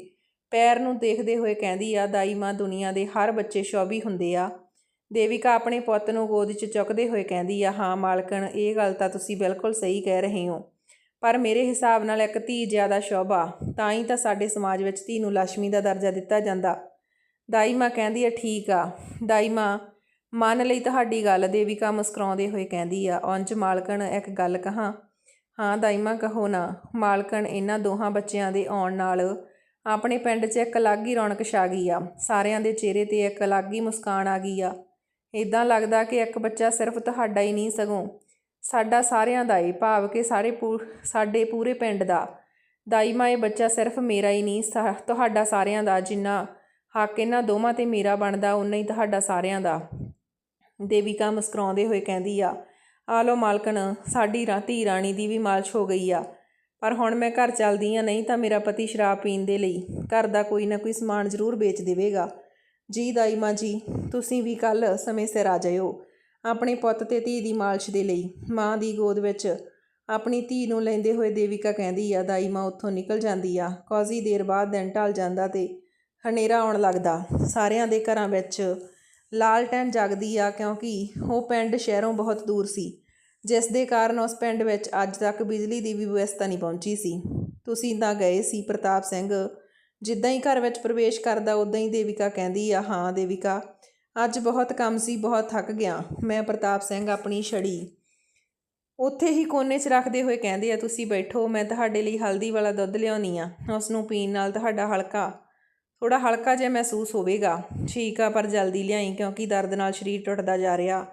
[SPEAKER 1] ਪੈਰ ਨੂੰ ਦੇਖਦੇ ਹੋਏ ਕਹਿੰਦੀ ਆ, ਦਾਈ ਮਾਂ ਦੁਨੀਆ ਦੇ ਹਰ ਬੱਚੇ ਸ਼ੋਭੀ ਹੁੰਦੇ ਆ। ਦੇਵਿਕਾ ਆਪਣੇ ਪੁੱਤ ਨੂੰ ਗੋਦ 'ਚ ਚੁੱਕਦੇ ਹੋਏ ਕਹਿੰਦੀ ਆ, ਹਾਂ ਮਾਲਕਨ, ਇਹ ਗੱਲ ਤਾਂ ਤੁਸੀਂ ਬਿਲਕੁਲ ਸਹੀ ਕਹਿ ਰਹੇ ਹੋ, ਪਰ ਮੇਰੇ ਹਿਸਾਬ ਨਾਲ ਇੱਕ ਧੀ ਜ਼ਿਆਦਾ ਸ਼ੋਭਾ, ਤਾਂ ਹੀ ਤਾਂ ਸਾਡੇ ਸਮਾਜ ਵਿੱਚ ਧੀ ਨੂੰ ਲక్ష్ਮੀ ਦਾ ਦਰਜਾ ਦਿੱਤਾ ਜਾਂਦਾ। ਦਾਈ ਮਾਂ ਕਹਿੰਦੀ ਆ, ਠੀਕ ਆ। ਦਾਈ ਮਾਂ ਮਨ ਲਈ ਤੁਹਾਡੀ ਗੱਲ ਦੇਵਿਕਾ ਮੁਸਕਰਾਉਂਦੇ ਹੋਏ ਕਹਿੰਦੀ ਆ ਉਂਝ ਮਾਲਕਣ, ਇੱਕ ਗੱਲ ਕਹਾਂ? ਹਾਂ, ਦਾਈਮਾ, ਕਹੋ ਨਾ। ਮਾਲਕਣ, ਇਹਨਾਂ ਦੋਹਾਂ ਬੱਚਿਆਂ ਦੇ ਆਉਣ ਨਾਲ ਆਪਣੇ ਪਿੰਡ 'ਚ ਇੱਕ ਅਲੱਗ ਹੀ ਰੌਣਕ ਛਾ ਗਈ ਆ। ਸਾਰਿਆਂ ਦੇ ਚਿਹਰੇ ਤੇ ਇੱਕ ਅਲੱਗ ਹੀ ਮੁਸਕਾਨ ਆ ਗਈ ਆ। ਇਦਾਂ ਲੱਗਦਾ ਕਿ ਇੱਕ ਬੱਚਾ ਸਿਰਫ ਤੁਹਾਡਾ ਹੀ ਨਹੀਂ ਸਗੋਂ ਸਾਡਾ ਸਾਰਿਆਂ ਦਾ ਏ, ਭਾਵ ਕਿ ਸਾਰੇ ਪੂ- ਸਾਡੇ ਪੂਰੇ ਪਿੰਡ ਦਾ। ਦਾਇਮਾ ਇਹ ਬੱਚਾ ਸਿਰਫ ਮੇਰਾ ਹੀ ਨਹੀਂ, ਸਾ- ਤੁਹਾਡਾ ਸਾਰਿਆਂ ਦਾ। ਜਿੰਨਾ ਹੱਕ ਇਹਨਾਂ ਦੋਵਾਂ ਤੇ ਮੇਰਾ ਬਣਦਾ ਉਨਾ ਹੀ ਤੁਹਾਡਾ ਸਾਰਿਆਂ ਦਾ। ਦੇਵਿਕਾ ਮੁਸਕਰਾਉਂਦੇ ਹੋਏ ਕਹਿੰਦੀ ਆ ਆ ਲੋ ਮਾਲਕਣ, ਸਾਡੀ ਰਾ, ਧੀ ਰਾਣੀ ਦੀ ਵੀ ਮਾਲਸ਼ ਹੋ ਗਈ ਆ। ਪਰ ਹੁਣ ਮੈਂ ਘਰ ਚੱਲਦੀ ਆ, ਨਹੀਂ ਤਾਂ ਮੇਰਾ ਪਤੀ ਸ਼ਰਾਬ ਪੀਣ ਦੇ ਲਈ ਘਰ ਦਾ ਕੋਈ ਨਾ ਕੋਈ ਸਮਾਨ ਜ਼ਰੂਰ ਵੇਚ ਦੇਵੇਗਾ। ਜੀ ਦਾਈ ਮਾਂ ਜੀ, ਤੁਸੀਂ ਵੀ ਕੱਲ ਸਮੇਂ ਸਿਰ ਆ ਜਾਇਓ, ਆਪਣੇ ਪੁੱਤ ਤੇ ਧੀ ਦੀ ਮਾਲਸ਼ ਦੇ ਲਈ। ਮਾਂ ਦੀ ਗੋਦ ਵਿੱਚ ਆਪਣੀ ਧੀ ਨੂੰ ਲੈਂਦੇ ਹੋਏ ਦੇਵਿਕਾ ਕਹਿੰਦੀ ਆ, ਦਾਈ ਮਾਂ ਉੱਥੋਂ ਨਿਕਲ ਜਾਂਦੀ ਆ, ਕੌਜ਼ੀ ਦੇਰ ਬਾਅਦ ਦਿਨ ਢਲ ਜਾਂਦਾ ਤੇ ਹਨੇਰਾ ਆਉਣ ਲੱਗਦਾ। ਸਾਰਿਆਂ ਦੇ ਘਰਾਂ ਵਿੱਚ ਲਾਲਟੈਨ ਜਗਦੀ ਆ ਕਿਉਂਕਿ ਉਹ ਪਿੰਡ ਸ਼ਹਿਰੋਂ ਬਹੁਤ ਦੂਰ ਸੀ। ਜਿਸ ਦੇ ਕਾਰਨ ਉਸ ਪਿੰਡ ਵਿੱਚ ਅੱਜ ਤੱਕ ਬਿਜਲੀ ਦੀ ਵੀ ਵਿਵਸਥਾ ਨਹੀਂ ਪਹੁੰਚੀ ਸੀ। ਤੁਸੀਂ ਤਾਂ ਗਏ ਸੀ ਪ੍ਰਤਾਪ ਸਿੰਘ। ਜਿੱਦਾਂ ਹੀ ਘਰ ਵਿੱਚ ਪ੍ਰਵੇਸ਼ ਕਰਦਾ, ਉਦਾਂ ਹੀ ਦੇਵਿਕਾ ਕਹਿੰਦੀ ਆ, ਹਾਂ, ਦੇਵਿਕਾ, ਅੱਜ ਬਹੁਤ ਕੰਮ ਸੀ, ਬਹੁਤ ਥੱਕ ਗਿਆ। ਮੈਂ ਪ੍ਰਤਾਪ ਸਿੰਘ ਆਪਣੀ ਛੜੀ ਉੱਥੇ ਹੀ ਕੋਨੇ 'ਚ ਰੱਖਦੇ ਹੋਏ ਕਹਿੰਦੇ ਆ, ਤੁਸੀਂ ਬੈਠੋ, ਮੈਂ ਤੁਹਾਡੇ ਲਈ ਹਲਦੀ ਵਾਲਾ ਦੁੱਧ ਲਿਆਉਣੀ ਆ। ਉਸ ਨੂੰ ਪੀਣ ਨਾਲ ਤੁਹਾਡਾ ਹਲਕਾ ਥੋੜਾ ਹਲਕਾ ਜਿਹਾ ਮਹਿਸੂਸ ਹੋਵੇਗਾ। ਠੀਕ ਆ, ਪਰ ਜਲਦੀ ਲਿਆਈ, ਕਿਉਂਕਿ ਦਰਦ ਨਾਲ ਸਰੀਰ ਟੁੱਟਦਾ ਜਾ ਰਿਹਾ।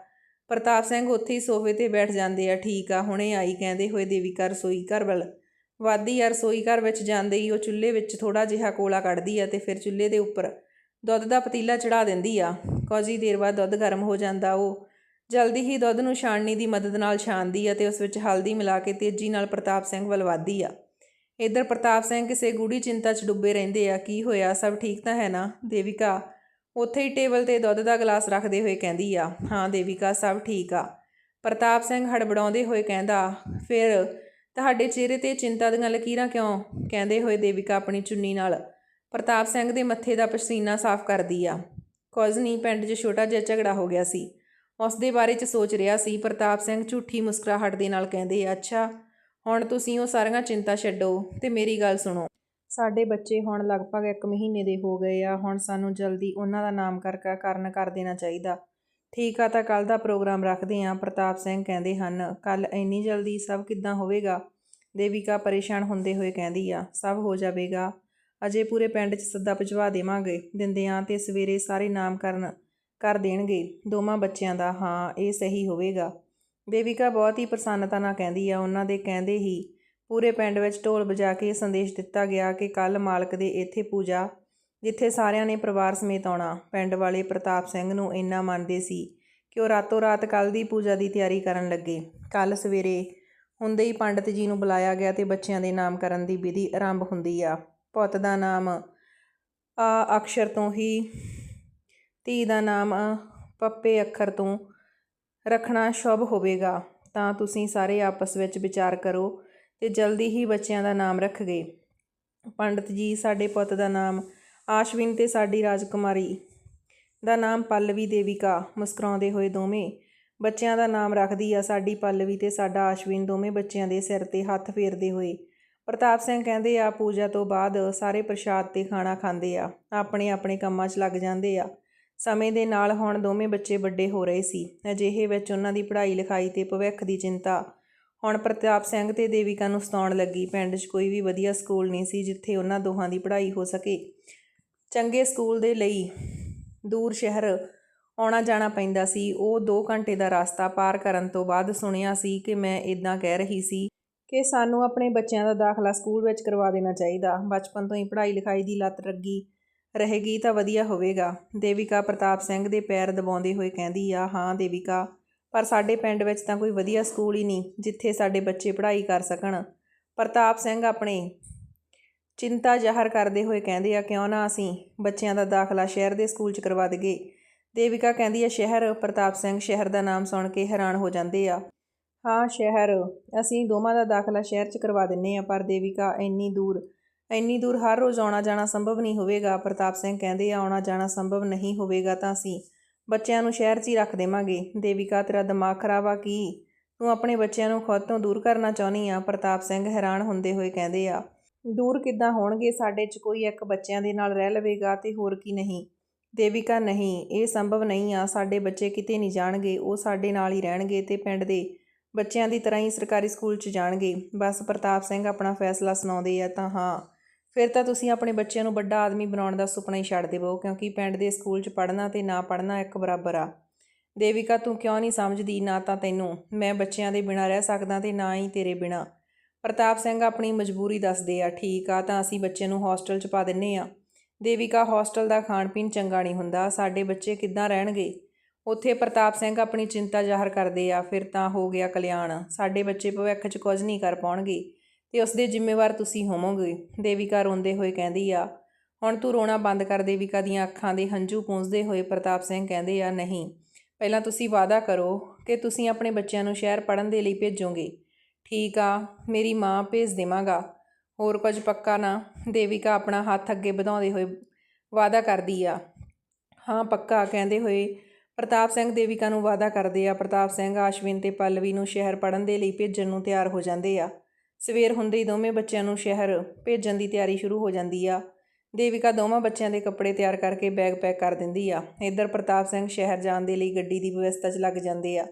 [SPEAKER 1] ਪ੍ਰਤਾਪ ਸਿੰਘ ਉੱਥੇ ਹੀ ਸੋਫੇ ਤੇ ਬੈਠ ਜਾਂਦੇ ਆ। ਠੀਕ ਆ, ਹੁਣੇ ਆਈ, ਕਹਿੰਦੇ ਹੋਏ ਦੇਵਿਕਾ ਰਸੋਈ ਘਰ ਵੱਲ। ਵਾਦੀ ਆ ਰਸੋਈ ਘਰ ਵਿੱਚ ਜਾਂਦੇ ਹੀ ਉਹ ਚੁੱਲ੍ਹੇ ਵਿੱਚ ਥੋੜਾ ਜਿਹਾ ਕੋਲਾ ਕੱਢਦੀ ਆ ਤੇ ਫਿਰ ਚੁੱਲ੍ਹੇ ਦੇ ਉੱਪਰ ਦੁੱਧ ਦਾ ਪਤੀਲਾ ਚੜਾ ਦਿੰਦੀ ਆ। ਕੁਝ ਹੀ ਦੇਰ ਬਾਅਦ ਦੁੱਧ ਗਰਮ ਹੋ ਜਾਂਦਾ ਉਹ। ਜਲਦੀ ਹੀ ਦੁੱਧ ਨੂੰ ਛਾਣਨੀ ਦੀ ਮਦਦ ਨਾਲ ਛਾਣਦੀ ਆ ਤੇ ਉਸ ਵਿੱਚ ਹਲਦੀ ਮਿਲਾ ਕੇ ਤੇਜ਼ੀ ਨਾਲ ਪ੍ਰਤਾਪ ਸਿੰਘ ਵੱਲ ਵਧਦੀ ਆ। ਇੱਧਰ ਪ੍ਰਤਾਪ ਸਿੰਘ ਕਿਸੇ ਗੂੜੀ ਚਿੰਤਾ 'ਚ ਡੁੱਬੇ ਰਹਿੰਦੇ ਆ, ਕੀ ਹੋਇਆ? ਸਭ ਠੀਕ ਤਾਂ ਹੈ ਨਾ? ਦੇਵਿਕਾ, ਉੱਥੇ ਹੀ ਟੇਬਲ ਤੇ ਦੁੱਧ ਦਾ ਗਲਾਸ ਰੱਖਦੇ ਹੋਏ ਕਹਿੰਦੀ ਆ, ਹਾਂ ਦੇਵਿਕਾ, ਸਭ ਠੀਕ ਆ। ਪ੍ਰਤਾਪ ਸਿੰਘ ਹੜਬੜਾਉਂਦੇ ਹੋਏ ਕਹਿੰਦਾ, ਫਿਰ ਤੁਹਾਡੇ ਚਿਹਰੇ ਤੇ ਚਿੰਤਾ ਦੀਆਂ ਲਕੀਰਾਂ ਕਿਉਂ? ਕਹਿੰਦੇ ਹੋਏ ਦੇਵਿਕਾ ਆਪਣੀ ਚੁੰਨੀ ਨਾਲ, ਪ੍ਰਤਾਪ ਸਿੰਘ ਦੇ ਮੱਥੇ ਦਾ ਪਸੀਨਾ ਸਾਫ਼ ਕਰਦੀ ਆ। ਕੁਝ ਨਹੀਂ, ਪਿੰਡ 'ਚ ਛੋਟਾ ਜਿਹਾ ਝਗੜਾ ਹੋ ਗਿਆ ਸੀ। ਉਸ ਦੇ ਬਾਰੇ 'ਚ ਸੋਚ ਰਿਹਾ ਸੀ, ਪ੍ਰਤਾਪ ਸਿੰਘ ਝੂਠੀ ਮੁਸਕਰਾਹਟ ਦੇ ਨਾਲ ਕਹਿੰਦੇ, ਅੱਛਾ ਹੁਣ ਤੁਸੀਂ ਉਹ ਸਾਰੀਆਂ ਚਿੰਤਾ ਛੱਡੋ ਤੇ ਮੇਰੀ ਗੱਲ ਸੁਣੋ। ਸਾਡੇ ਬੱਚੇ ਹੁਣ ਲਗਭਗ 1 ਮਹੀਨੇ ਦੇ ਹੋ ਗਏ ਆ, ਹੁਣ ਸਾਨੂੰ ਜਲਦੀ ਉਹਨਾਂ ਦਾ ਨਾਮ ਕਰਕੇ ਕਰਨ ਕਰ ਦੇਣਾ ਚਾਹੀਦਾ। ਠੀਕ ਆ, ਤਾਂ ਕੱਲ ਦਾ ਪ੍ਰੋਗਰਾਮ ਰੱਖਦੇ ਆ ਪ੍ਰਤਾਪ ਸਿੰਘ ਕਹਿੰਦੇ ਹਨ ਕੱਲ ਇੰਨੀ ਜਲਦੀ ਸਭ ਕਿੱਦਾਂ ਹੋਵੇਗਾ? ਦੇਵਿਕਾ ਪਰੇਸ਼ਾਨ ਹੁੰਦੇ ਹੋਏ ਕਹਿੰਦੀ ਆ, ਸਭ ਹੋ ਜਾਵੇਗਾ। ਅਜੇ ਪੂਰੇ ਪਿੰਡ 'ਚ ਸੱਦਾ ਭਿਜਵਾ ਦੇਵਾਂਗੇ, ਦਿੰਦੇ ਆ ਤੇ ਸਵੇਰੇ ਸਾਰੇ ਨਾਮਕਰਨ ਕਰ ਦੇਣਗੇ। ਦੋਵਾਂ ਬੱਚਿਆਂ ਦਾ, ਹਾਂ, ਇਹ ਸਹੀ ਹੋਵੇਗਾ। ਦੇਵਿਕਾ ਬਹੁਤ ਹੀ ਪ੍ਰਸੰਨਤਾ ਨਾਲ ਕਹਿੰਦੀ ਆ, ਉਹਨਾਂ ਦੇ ਕਹਿੰਦੇ ਹੀ ਪੂਰੇ ਪਿੰਡ ਵਿੱਚ ਢੋਲ ਵਜਾ ਕੇ ਇਹ ਸੰਦੇਸ਼ ਦਿੱਤਾ ਗਿਆ ਕਿ ਕੱਲ ਮਾਲਕ ਦੇ ਇੱਥੇ ਪੂਜਾ, ਜਿੱਥੇ ਸਾਰਿਆਂ ਨੇ ਪਰਿਵਾਰ ਸਮੇਤ ਆਉਣਾ, ਪਿੰਡ ਵਾਲੇ ਪ੍ਰਤਾਪ ਸਿੰਘ ਨੂੰ ਇੰਨਾ ਮੰਨਦੇ ਸੀ ਕਿ ਉਹ ਰਾਤੋਂ ਰਾਤ ਕੱਲ ਦੀ ਪੂਜਾ ਦੀ ਤਿਆਰੀ ਕਰਨ ਲੱਗੇ। ਕੱਲ ਸਵੇਰੇ ਹੁੰਦੇ ਹੀ ਪੰਡਤ ਜੀ ਨੂੰ ਬੁਲਾਇਆ ਗਿਆ ਤੇ ਬੱਚਿਆਂ ਦੇ ਨਾਮਕਰਨ ਦੀ ਵਿਧੀ ਆਰੰਭ ਹੁੰਦੀ ਆ। ਪੁੱਤ ਦਾ ਨਾਮ ਆ ਅਕਸ਼ਰ ਤੋਂ ਹੀ, ਧੀ ਦਾ ਨਾਮ ਪੱਪੇ ਅੱਖਰ ਤੋਂ ਰੱਖਣਾ ਸ਼ੁਭ ਹੋਵੇਗਾ, ਤਾਂ ਤੁਸੀਂ ਸਾਰੇ ਆਪਸ ਵਿੱਚ ਵਿਚਾਰ ਕਰੋ ਤੇ ਜਲਦੀ ਹੀ ਬੱਚਿਆਂ ਦਾ ਨਾਮ ਰੱਖ ਗਏ ਪੰਡਤ ਜੀ, ਸਾਡੇ ਪੁੱਤ ਦਾ ਨਾਮ ਆਸ਼ਵਿਨ ਤੇ ਸਾਡੀ ਰਾਜਕੁਮਾਰੀ। ਦਾ ਨਾਮ ਪੱਲਵੀ ਦੇਵਿਕਾ ਮੁਸਕਰਾਉਂਦੇ ਹੋਏ ਦੋਵੇਂ। ਬੱਚਿਆਂ ਦਾ ਨਾਮ ਰੱਖਦੀ ਆ ਸਾਡੀ ਪੱਲਵੀ ਤੇ ਸਾਡਾ ਆਸ਼ਵਿਨ, ਦੋਵੇਂ ਬੱਚਿਆਂ ਦੇ ਸਿਰ ਤੇ ਹੱਥ ਫੇਰਦੇ ਹੋਏ। ਪ੍ਰਤਾਪ ਸਿੰਘ ਕਹਿੰਦੇ ਆ, ਪੂਜਾ ਤੋਂ ਬਾਅਦ ਸਾਰੇ ਪ੍ਰਸ਼ਾਦ ਤੇ ਖਾਣਾ ਖਾਂਦੇ ਆ ਆਪਣੇ ਆਪਣੇ ਕੰਮਾਂ 'ਚ ਲੱਗ ਜਾਂਦੇ ਆ। ਸਮੇਂ ਦੇ ਨਾਲ ਹੁਣ ਦੋਵੇਂ ਬੱਚੇ ਵੱਡੇ ਹੋ ਰਹੇ ਸੀ। ਅਜਿਹੇ ਵਿੱਚ ਉਹਨਾਂ ਦੀ ਪੜ੍ਹਾਈ ਲਿਖਾਈ ਤੇ ਭਵਿੱਖ ਦੀ ਚਿੰਤਾ ਹੁਣ ਪ੍ਰਤਾਪ ਸਿੰਘ ਤੇ ਦੇਵਿਕਾ ਨੂੰ ਸਤਾਉਣ ਲੱਗੀ। ਪਿੰਡ 'ਚ ਕੋਈ ਵੀ ਵਧੀਆ ਸਕੂਲ ਨਹੀਂ ਸੀ ਜਿੱਥੇ ਉਹਨਾਂ ਦੋਹਾਂ ਦੀ ਪੜ੍ਹਾਈ ਹੋ ਸਕੇ। ਚੰਗੇ ਸਕੂਲ ਦੇ ਲਈ ਦੂਰ ਸ਼ਹਿਰ ਆਉਣਾ ਜਾਣਾ ਪੈਂਦਾ ਸੀ। ਉਹ 2 ਘੰਟੇ ਦਾ ਰਸਤਾ ਪਾਰ ਕਰਨ ਤੋਂ ਬਾਅਦ ਸੁਣਿਆ ਸੀ ਕਿ ਮੈਂ ਇਦਾਂ ਕਹਿ ਰਹੀ ਸੀ ਕਿ ਸਾਨੂੰ ਆਪਣੇ ਬੱਚਿਆਂ ਦਾ ਦਾਖਲਾ ਸਕੂਲ ਵਿੱਚ ਕਰਵਾ ਦੇਣਾ ਚਾਹੀਦਾ। ਬਚਪਨ ਤੋਂ ਹੀ ਪੜ੍ਹਾਈ ਲਿਖਾਈ ਦੀ ਲੱਤ ਲੱਗੀ ਰਹੇਗੀ ਤਾਂ ਵਧੀਆ ਹੋਵੇਗਾ। ਦੇਵਿਕਾ ਪ੍ਰਤਾਪ ਸਿੰਘ ਦੇ ਪੈਰ ਦਬਾਉਂਦੇ ਹੋਏ ਕਹਿੰਦੀ ਆ ਹਾਂ ਦੇਵਿਕਾ, ਪਰ ਸਾਡੇ ਪਿੰਡ ਵਿੱਚ ਤਾਂ ਕੋਈ ਵਧੀਆ ਸਕੂਲ ਹੀ ਨਹੀਂ, ਜਿੱਥੇ ਸਾਡੇ ਬੱਚੇ ਪੜ੍ਹਾਈ ਕਰ ਸਕਣ। ਪ੍ਰਤਾਪ ਸਿੰਘ ਆਪਣੇ ਚਿੰਤਾ ਜ਼ਾਹਰ ਕਰਦੇ ਹੋਏ ਕਹਿੰਦੇ, ਆ ਕਿਉਂ ਨਾ ਅਸੀਂ ਬੱਚਿਆਂ ਦਾ ਦਾਖਲਾ ਸ਼ਹਿਰ ਦੇ ਸਕੂਲ 'ਚ ਕਰਵਾ ਦਈਏ? ਦੇਵਿਕਾ ਕਹਿੰਦੀ, ਆ ਸ਼ਹਿਰ, ਪ੍ਰਤਾਪ ਸਿੰਘ ਸ਼ਹਿਰ ਦਾ ਨਾਮ ਸੁਣ ਕੇ ਹੈਰਾਨ ਹੋ ਜਾਂਦੇ ਆ। ਹਾਂ, ਸ਼ਹਿਰ, ਅਸੀਂ ਦੋਵਾਂ ਦਾ ਦਾਖਲਾ ਸ਼ਹਿਰ 'ਚ ਕਰਵਾ ਦਿੰਨੇ ਆ, ਪਰ ਦੇਵਿਕਾ ਇੰਨੀ ਦੂਰ ਇੰਨੀ ਦੂਰ ਹਰ ਰੋਜ਼ ਆਉਣਾ ਜਾਣਾ ਸੰਭਵ ਨਹੀਂ ਹੋਵੇਗਾ। ਪ੍ਰਤਾਪ ਸਿੰਘ ਕਹਿੰਦੇ ਆ ਆਉਣਾ ਜਾਣਾ ਸੰਭਵ ਨਹੀਂ ਹੋਵੇਗਾ ਤਾਂ ਅਸੀਂ ਬੱਚਿਆਂ ਨੂੰ ਸ਼ਹਿਰ 'ਚ ਹੀ ਰੱਖ ਦੇਵਾਂਗੇ। ਦੇਵਿਕਾ, ਤੇਰਾ ਦਿਮਾਗ ਖਰਾਬ ਆ ਕੀ? ਤੂੰ ਆਪਣੇ ਬੱਚਿਆਂ ਨੂੰ ਖੁਦ ਤੋਂ ਦੂਰ ਕਰਨਾ ਚਾਹੁੰਦੀ ਆ? ਪ੍ਰਤਾਪ ਸਿੰਘ ਹੈਰਾਨ ਹੁੰਦੇ ਹੋਏ ਕਹਿੰਦੇ ਆ, ਦੂਰ ਕਿੱਦਾਂ ਹੋਣਗੇ? ਸਾਡੇ 'ਚ ਕੋਈ ਇੱਕ ਬੱਚਿਆਂ ਦੇ ਨਾਲ ਰਹਿ ਲਵੇਗਾ ਤੇ ਹੋਰ ਕੀ ਨਹੀਂ? ਦੇਵਿਕਾ, ਨਹੀਂ, ਇਹ ਸੰਭਵ ਨਹੀਂ ਆ। ਸਾਡੇ ਬੱਚੇ ਕਿਤੇ ਨਹੀਂ ਜਾਣਗੇ। ਉਹ ਸਾਡੇ ਨਾਲ ਹੀ ਰਹਿਣਗੇ ਤੇ ਪਿੰਡ ਦੇ ਬੱਚਿਆਂ ਦੀ ਤਰ੍ਹਾਂ ਹੀ ਸਰਕਾਰੀ ਸਕੂਲ 'ਚ ਜਾਣਗੇ। ਬਸ ਪ੍ਰਤਾਪ ਸਿੰਘ ਆਪਣਾ ਫੈਸਲਾ ਸੁਣਾਉਂਦੇ ਆ ਤਾਂ ਹਾਂ ਫਿਰ ਤਾਂ ਤੁਸੀਂ ਆਪਣੇ ਬੱਚਿਆਂ ਨੂੰ ਵੱਡਾ ਆਦਮੀ ਬਣਾਉਣ ਦਾ ਸੁਪਨਾ ਹੀ ਛੱਡ ਦੇਵੋ ਕਿਉਂਕਿ ਪਿੰਡ ਦੇ ਸਕੂਲ 'ਚ ਪੜ੍ਹਨਾ ਤੇ ਨਾ ਪੜ੍ਹਨਾ ਇੱਕ ਬਰਾਬਰ ਆ। ਦੇਵਿਕਾ, ਤੂੰ ਕਿਉਂ ਨਹੀਂ ਸਮਝਦੀ ਨਾ ਤਾਂ ਤੈਨੂੰ? ਮੈਂ ਬੱਚਿਆਂ ਦੇ ਬਿਨਾਂ ਰਹਿ ਸਕਦਾ ਤੇ ਨਾ ਹੀ ਤੇਰੇ ਬਿਨਾਂ। ਪ੍ਰਤਾਪ ਸਿੰਘ ਆਪਣੀ ਮਜਬੂਰੀ ਦੱਸਦੇ ਆ, ਠੀਕ ਆ, ਤਾਂ ਅਸੀਂ ਬੱਚੇ ਨੂੰ ਹੋਸਟਲ 'ਚ ਪਾ ਦਿੰਨੇ ਆ। ਦੇਵਿਕਾ, ਹੋਸਟਲ ਦਾ ਖਾਣ ਪੀਣ ਚੰਗਾ ਨਹੀਂ ਹੁੰਦਾ, ਸਾਡੇ ਬੱਚੇ ਕਿੱਦਾਂ ਰਹਿਣਗੇ? ਉੱਥੇ ਪ੍ਰਤਾਪ ਸਿੰਘ ਆਪਣੀ ਚਿੰਤਾ ਜ਼ਾਹਰ ਕਰਦੇ ਆ, ਫਿਰ ਤਾਂ ਹੋ ਗਿਆ ਕਲਿਆਣ, ਸਾਡੇ ਬੱਚੇ ਭਵਿੱਖ 'ਚ ਕੁਝ ਨਹੀਂ ਕਰ ਪਾਉਣਗੇ। ਤੇ ਉਸ ਦੇ ਜ਼ਿੰਮੇਵਾਰ ਤੁਸੀਂ ਹੋਵੋਗੇ। ਦੇਵਿਕਾ ਰੋਂਦੇ ਹੋਏ ਕਹਿੰਦੀ ਆ, ਹੁਣ ਤੂੰ ਰੋਣਾ ਬੰਦ ਕਰ ਦੇਵਿਕਾ ਦੀਆਂ ਅੱਖਾਂ ਦੇ ਹੰਝੂ ਪੂੰਝਦੇ ਹੋਏ ਪ੍ਰਤਾਪ ਸਿੰਘ ਕਹਿੰਦੇ ਆ, ਨਹੀਂ, ਪਹਿਲਾਂ ਤੁਸੀਂ ਵਾਅਦਾ ਕਰੋ ਕਿ ਤੁਸੀਂ ਆਪਣੇ ਬੱਚਿਆਂ ਨੂੰ ਸ਼ਹਿਰ ਪੜ੍ਹਨ ਦੇ ਲਈ ਭੇਜੋਗੇ। ਠੀਕ ਆ, ਮੇਰੀ ਮਾਂ ਭੇਜ ਦੇਵਾਂਗਾ। ਹੋਰ ਕੁਝ ਪੱਕਾ ਨਾ? ਦੇਵਿਕਾ ਆਪਣਾ ਹੱਥ ਅੱਗੇ ਵਧਾਉਂਦੇ ਹੋਏ ਵਾਅਦਾ ਕਰਦੀ ਆ। ਹਾਂ, ਪੱਕਾ, ਕਹਿੰਦੇ ਹੋਏ ਪ੍ਰਤਾਪ ਸਿੰਘ ਦੇਵਿਕਾ ਨੂੰ ਵਾਅਦਾ ਕਰਦੇ ਆ। ਪ੍ਰਤਾਪ ਸਿੰਘ ਆਸ਼ਵਿਨ ਤੇ ਪੱਲਵੀ ਨੂੰ ਸ਼ਹਿਰ ਪੜਨ ਦੇ ਲਈ ਭੇਜਣ ਨੂੰ ਤਿਆਰ ਹੋ ਜਾਂਦੇ ਆ। ਸਵੇਰ ਹੁੰਦੇ ਹੀ ਦੋਵੇਂ ਬੱਚਿਆਂ ਨੂੰ ਸ਼ਹਿਰ ਭੇਜਣ ਦੀ ਤਿਆਰੀ ਸ਼ੁਰੂ ਹੋ ਜਾਂਦੀ ਆ। ਦੇਵਿਕਾ ਦੋਵਾਂ ਬੱਚਿਆਂ ਦੇ ਕੱਪੜੇ ਤਿਆਰ ਕਰਕੇ ਬੈਗ ਪੈਕ ਕਰ ਦਿੰਦੀ ਆ। ਇੱਧਰ ਪ੍ਰਤਾਪ ਸਿੰਘ ਸ਼ਹਿਰ ਜਾਣ ਦੇ ਲਈ ਗੱਡੀ ਦੀ ਵਿਵਸਥਾ 'ਚ ਲੱਗ ਜਾਂਦੇ ਆ।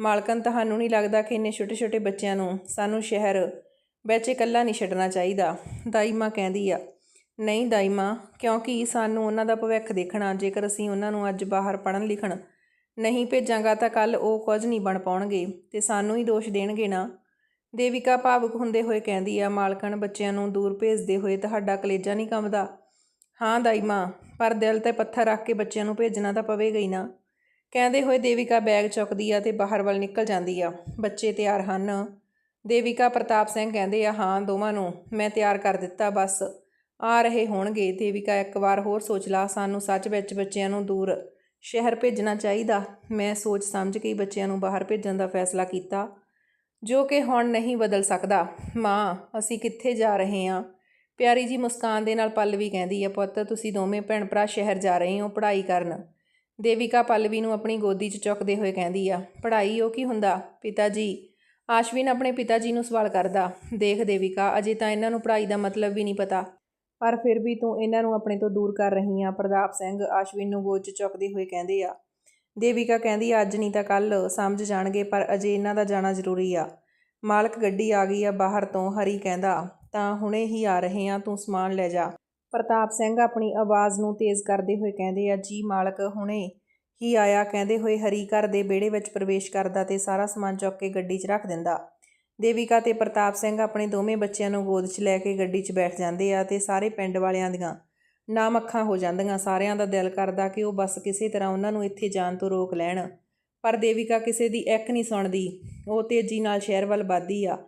[SPEAKER 1] ਮਾਲਕਨ ਤੁਹਾਨੂੰ ਨਹੀਂ ਲੱਗਦਾ ਕਿ ਇੰਨੇ ਛੋਟੇ-ਛੋਟੇ ਬੱਚਿਆਂ ਨੂੰ ਸਾਨੂੰ ਸ਼ਹਿਰ ਵਿੱਚ ਇਕੱਲਾ ਨਹੀਂ ਛੱਡਣਾ ਚਾਹੀਦਾ? ਦਾਈਮਾ ਕਹਿੰਦੀ ਆ। ਨਹੀਂ ਦਾਈਮਾ ਕਿਉਂਕਿ ਸਾਨੂੰ ਉਹਨਾਂ ਦਾ ਭਵਿੱਖ ਦੇਖਣਾ, ਜੇਕਰ ਅਸੀਂ ਉਹਨਾਂ ਨੂੰ ਅੱਜ ਬਾਹਰ ਪੜਨ ਲਿਖਣ ਨਹੀਂ ਭੇਜਾਂਗਾ ਤਾਂ ਕੱਲ ਉਹ ਕੁਝ ਨਹੀਂ ਬਣ ਪਾਉਣਗੇ ਤੇ ਸਾਨੂੰ ਹੀ ਦੋਸ਼ ਦੇਣਗੇ ਨਾ। ਦੇਵਿਕਾ ਭਾਵੁਕ ਹੁੰਦੇ ਹੋਏ ਕਹਿੰਦੀ ਆ, ਮਾਲਕਣ ਬੱਚਿਆਂ ਨੂੰ ਦੂਰ ਭੇਜਦੇ ਹੋਏ ਤੁਹਾਡਾ ਕਲੇਜਾ ਨਹੀਂ ਕੰਬਦਾ ਹਾਂ ਦਾਈਮਾ ਪਰ ਦਿਲ ਤੇ ਪੱਥਰ ਰੱਖ ਕੇ ਬੱਚਿਆਂ ਨੂੰ ਭੇਜਣਾ ਤਾਂ ਪਵੇਗਾ ਹੀ ਨਾ। ਕਹਿੰਦੇ ਹੋਏ ਦੇਵਿਕਾ ਬੈਗ ਚੁੱਕਦੀ ਆ ਤੇ ਬਾਹਰ ਵੱਲ ਨਿਕਲ ਜਾਂਦੀ ਆ। ਬੱਚੇ ਤਿਆਰ ਹਨ। ਦੇਵਿਕਾ ਪ੍ਰਤਾਪ ਸਿੰਘ ਕਹਿੰਦੇ ਆ, ਹਾਂ ਦੋਵਾਂ ਨੂੰ ਮੈਂ ਤਿਆਰ ਕਰ ਦਿੱਤਾ, ਬਸ। ਆ ਰਹੇ ਹੋਣਗੇ। ਦੇਵਿਕਾ ਇੱਕ ਵਾਰ ਹੋਰ ਸੋਚ ਲਾ, ਸਾਨੂੰ ਸੱਚ ਵਿੱਚ ਬੱਚਿਆਂ ਨੂੰ ਦੂਰ ਸ਼ਹਿਰ ਭੇਜਣਾ ਚਾਹੀਦਾ। ਮੈਂ ਸੋਚ ਸਮਝ ਕੇ ਬੱਚਿਆਂ ਨੂੰ ਬਾਹਰ ਭੇਜਣ ਦਾ ਫੈਸਲਾ ਕੀਤਾ। ਜੋ ਕਿ ਹੁਣ ਨਹੀਂ ਬਦਲ ਸਕਦਾ। ਮਾਂ, ਅਸੀਂ ਕਿੱਥੇ ਜਾ ਰਹੇ ਹਾਂ ਪਿਆਰੀ ਜੀ ਮੁਸਕਾਨ ਦੇ ਨਾਲ ਪੱਲਵੀ ਕਹਿੰਦੀ ਹੈ ਪੁੱਤ, ਤੁਸੀਂ ਦੋਵੇਂ ਭੈਣ ਭਰਾ ਸ਼ਹਿਰ ਜਾ ਰਹੇ ਹੋ ਪੜ੍ਹਾਈ ਕਰਨ। ਦੇਵਿਕਾ ਪੱਲਵੀ ਨੂੰ ਆਪਣੀ ਗੋਦੀ 'ਚ ਚੁੱਕਦੇ ਹੋਏ ਕਹਿੰਦੀ ਆ, ਪੜ੍ਹਾਈ ਉਹ ਕੀ ਹੁੰਦਾ, ਪਿਤਾ ਜੀ? ਆਸ਼ਵਿਨ ਆਪਣੇ ਪਿਤਾ ਜੀ ਨੂੰ ਸਵਾਲ ਕਰਦਾ, ਦੇਖ ਦੇਵਿਕਾ, ਅਜੇ ਤਾਂ ਇਹਨਾਂ ਨੂੰ ਪੜ੍ਹਾਈ ਦਾ ਮਤਲਬ ਵੀ ਨਹੀਂ ਪਤਾ। ਪਰ ਫਿਰ ਵੀ ਤੂੰ ਇਹਨਾਂ ਨੂੰ ਆਪਣੇ ਤੋਂ ਦੂਰ ਕਰ ਰਹੀ ਆ? ਪ੍ਰਤਾਪ ਸਿੰਘ ਆਸ਼ਵਿਨ ਨੂੰ ਗੋਦ 'ਚ ਚੁੱਕਦੇ ਹੋਏ ਕਹਿੰਦੇ ਆ ਦੇਵਿਕਾ ਕਹਿੰਦੀ, ਅੱਜ ਨਹੀਂ ਤਾਂ ਕੱਲ ਸਮਝ ਜਾਣਗੇ, ਪਰ ਅਜੇ ਇਹਨਾਂ ਦਾ ਜਾਣਾ ਜ਼ਰੂਰੀ ਆ। ਮਾਲਕ ਗੱਡੀ ਆ ਗਈ ਆ ਬਾਹਰ ਤੋਂ, ਹਰੀ ਕਹਿੰਦਾ, ਤਾਂ ਹੁਣੇ ਹੀ ਆ ਰਹੇ ਆ, ਤੂੰ ਸਮਾਨ ਲੈ ਜਾ। ਪ੍ਰਤਾਪ ਸਿੰਘ ਆਪਣੀ ਆਵਾਜ਼ ਨੂੰ ਤੇਜ਼ ਕਰਦੇ ਹੋਏ ਕਹਿੰਦੇ ਆ, ਜੀ ਮਾਲਕ, ਹੁਣੇ ਹੀ ਆਇਆ। ਕਹਿੰਦੇ ਹੋਏ ਹਰੀ ਘਰ ਦੇ ਵਿਹੜੇ ਵਿੱਚ ਪ੍ਰਵੇਸ਼ ਕਰਦਾ ਤੇ ਸਾਰਾ ਸਮਾਨ ਚੁੱਕ ਕੇ ਗੱਡੀ 'ਚ ਰੱਖ ਦਿੰਦਾ। ਦੇਵਿਕਾ ਤੇ ਪ੍ਰਤਾਪ ਸਿੰਘ ਆਪਣੇ ਦੋਵੇਂ ਬੱਚਿਆਂ ਨੂੰ ਗੋਦ 'ਚ ਲੈ ਕੇ ਗੱਡੀ 'ਚ ਬੈਠ ਜਾਂਦੇ ਆ ਤੇ ਸਾਰੇ ਪਿੰਡ ਵਾਲਿਆਂ ਦੀਆਂ ਨਾਮ ਅੱਖਾਂ ਹੋ ਜਾਂਦੀਆਂ, ਸਾਰਿਆਂ ਦਾ ਦਿਲ ਕਰਦਾ ਕਿ ਉਹ ਬਸ ਕਿਸੇ ਤਰ੍ਹਾਂ ਉਹਨਾਂ ਨੂੰ ਇੱਥੇ ਜਾਣ ਤੋਂ ਰੋਕ ਲੈਣ। ਪਰ ਦੇਵਿਕਾ ਕਿਸੇ ਦੀ ਇੱਕ ਨਹੀਂ ਸੁਣਦੀ। ਉਹ ਤੇਜ਼ੀ ਨਾਲ ਸ਼ਹਿਰ ਵੱਲ ਵੱਧਦੀ ਆ।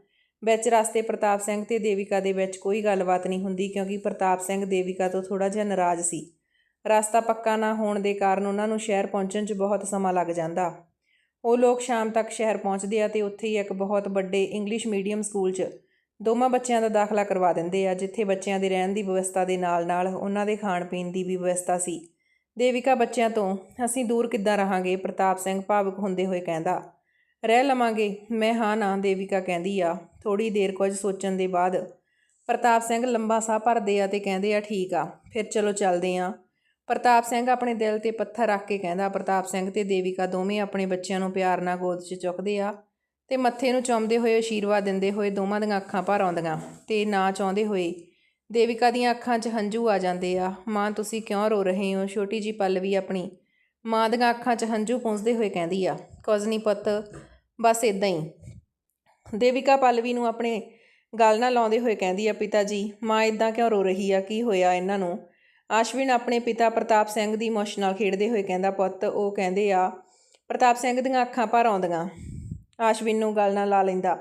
[SPEAKER 1] ਵਿੱਚ ਰਸਤੇ ਪ੍ਰਤਾਪ ਸਿੰਘ ਤੇ ਦੇਵਿਕਾ ਦੇ ਵਿੱਚ ਕੋਈ ਗੱਲਬਾਤ ਨਹੀਂ ਹੁੰਦੀ ਕਿਉਂਕਿ ਪ੍ਰਤਾਪ ਸਿੰਘ ਦੇਵਿਕਾ ਤੋਂ ਥੋੜਾ ਜਿਹਾ ਨਾਰਾਜ਼ ਸੀ। ਰਸਤਾ ਪੱਕਾ ਨਾ ਹੋਣ ਦੇ ਕਾਰਨ ਉਹਨਾਂ ਨੂੰ ਸ਼ਹਿਰ ਪਹੁੰਚਣ 'ਚ ਬਹੁਤ ਸਮਾਂ ਲੱਗ ਜਾਂਦਾ। ਉਹ ਲੋਕ ਸ਼ਾਮ ਤੱਕ ਸ਼ਹਿਰ ਪਹੁੰਚਦੇ ਆ ਤੇ ਉੱਥੇ ਹੀ ਇੱਕ ਬਹੁਤ ਵੱਡੇ ਇੰਗਲਿਸ਼ ਮੀਡੀਅਮ ਸਕੂਲ 'ਚ ਦੋਵਾਂ ਬੱਚਿਆਂ ਦਾ ਦਾਖਲਾ ਕਰਵਾ ਦਿੰਦੇ ਆ, ਜਿੱਥੇ ਬੱਚਿਆਂ ਦੇ ਰਹਿਣ ਦੀ ਵਿਵਸਥਾ ਦੇ ਨਾਲ-ਨਾਲ ਉਹਨਾਂ ਦੇ ਖਾਣ ਪੀਣ ਦੀ ਵੀ ਵਿਵਸਥਾ ਸੀ। ਦੇਵਿਕਾ ਬੱਚਿਆਂ ਤੋਂ, ਅਸੀਂ ਦੂਰ ਕਿੱਦਾਂ ਰਹਾਂਗੇ? ਪ੍ਰਤਾਪ ਸਿੰਘ ਭਾਵੁਕ ਹੁੰਦੇ ਹੋਏ ਕਹਿੰਦਾ। ਰਹਿ ਲਵਾਂਗੇ। ਮੈਂ ਹਾਂ ਨਾ, ਦੇਵਿਕਾ ਕਹਿੰਦੀ ਆ। ਥੋੜੀ ਦੇਰ ਕੁਝ ਸੋਚਣ ਦੇ ਬਾਅਦ ਪ੍ਰਤਾਪ ਸਿੰਘ ਲੰਬਾ ਸਾਹ ਭਰਦੇ ਆ ਤੇ ਕਹਿੰਦੇ ਆ, ਠੀਕ ਆ, ਫਿਰ ਚਲੋ ਚੱਲਦੇ ਆ। ਪ੍ਰਤਾਪ ਸਿੰਘ ਆਪਣੇ ਦਿਲ ਤੇ ਪੱਥਰ ਰੱਖ ਕੇ ਕਹਿੰਦਾ। ਪ੍ਰਤਾਪ ਸਿੰਘ ਤੇ ਦੇਵਿਕਾ ਦੋਵੇਂ ਆਪਣੇ ਬੱਚਿਆਂ ਨੂੰ ਪਿਆਰ ਨਾਲ ਗੋਦ 'ਚ ਚੁੱਕਦੇ ਆ। ਤੇ ਮੱਥੇ ਨੂੰ ਚੁੰਮਦੇ ਹੋਏ, ਅਸ਼ੀਰਵਾਦ ਦਿੰਦੇ ਹੋਏ ਦੋਵਾਂ ਦੀਆਂ ਅੱਖਾਂ ਭਰ ਆਉਂਦੀਆਂ ਤੇ ਨਾ ਚਾਹੁੰਦੇ ਹੋਏ ਦੇਵਿਕਾ ਦੀਆਂ ਅੱਖਾਂ 'ਚ ਹੰਝੂ ਆ ਜਾਂਦੇ ਆ। ਮਾਂ, ਤੁਸੀਂ ਕਿਉਂ ਰੋ ਰਹੇ ਹੋ? ਛੋਟੀ ਜੀ ਪੱਲਵੀ ਆਪਣੀ ਮਾਂ ਦੀਆਂ ਅੱਖਾਂ 'ਚ ਹੰਝੂ ਪੂੰਝਦੇ ਹੋਏ ਕਹਿੰਦੀ ਆ। ਕੁਝ ਨਹੀਂ ਪੁੱਤ, ਬਸ ਇਦਾਂ ਹੀ। ਦੇਵਿਕਾ ਪੱਲਵੀ ਨੂੰ ਆਪਣੇ ਗੱਲ ਨਾਲ ਲਾਉਂਦੇ ਹੋਏ ਕਹਿੰਦੀ ਆ ਪਿਤਾ ਜੀ ਮਾਂ ਇਦਾਂ ਕਿਉਂ ਰੋ ਰਹੀ ਆ? ਕੀ ਹੋਇਆ ਇਹਨਾਂ ਨੂੰ? ਆਸ਼ਵਿਨ ਆਪਣੇ ਪਿਤਾ ਪ੍ਰਤਾਪ ਸਿੰਘ ਦੀ ਮੁੱਛ ਨਾਲ ਖੇਡਦੇ ਹੋਏ ਕਹਿੰਦਾ, ਪੁੱਤ, ਉਹ ਕਹਿੰਦੇ ਆ, ਪ੍ਰਤਾਪ ਸਿੰਘ ਦੀਆਂ ਅੱਖਾਂ ਭਰ ਆਉਂਦੀਆਂ। ਆਸ਼ਵਿਨ ਨੂੰ ਗੱਲ ਨਾਲ ਲਾ ਲੈਂਦਾ,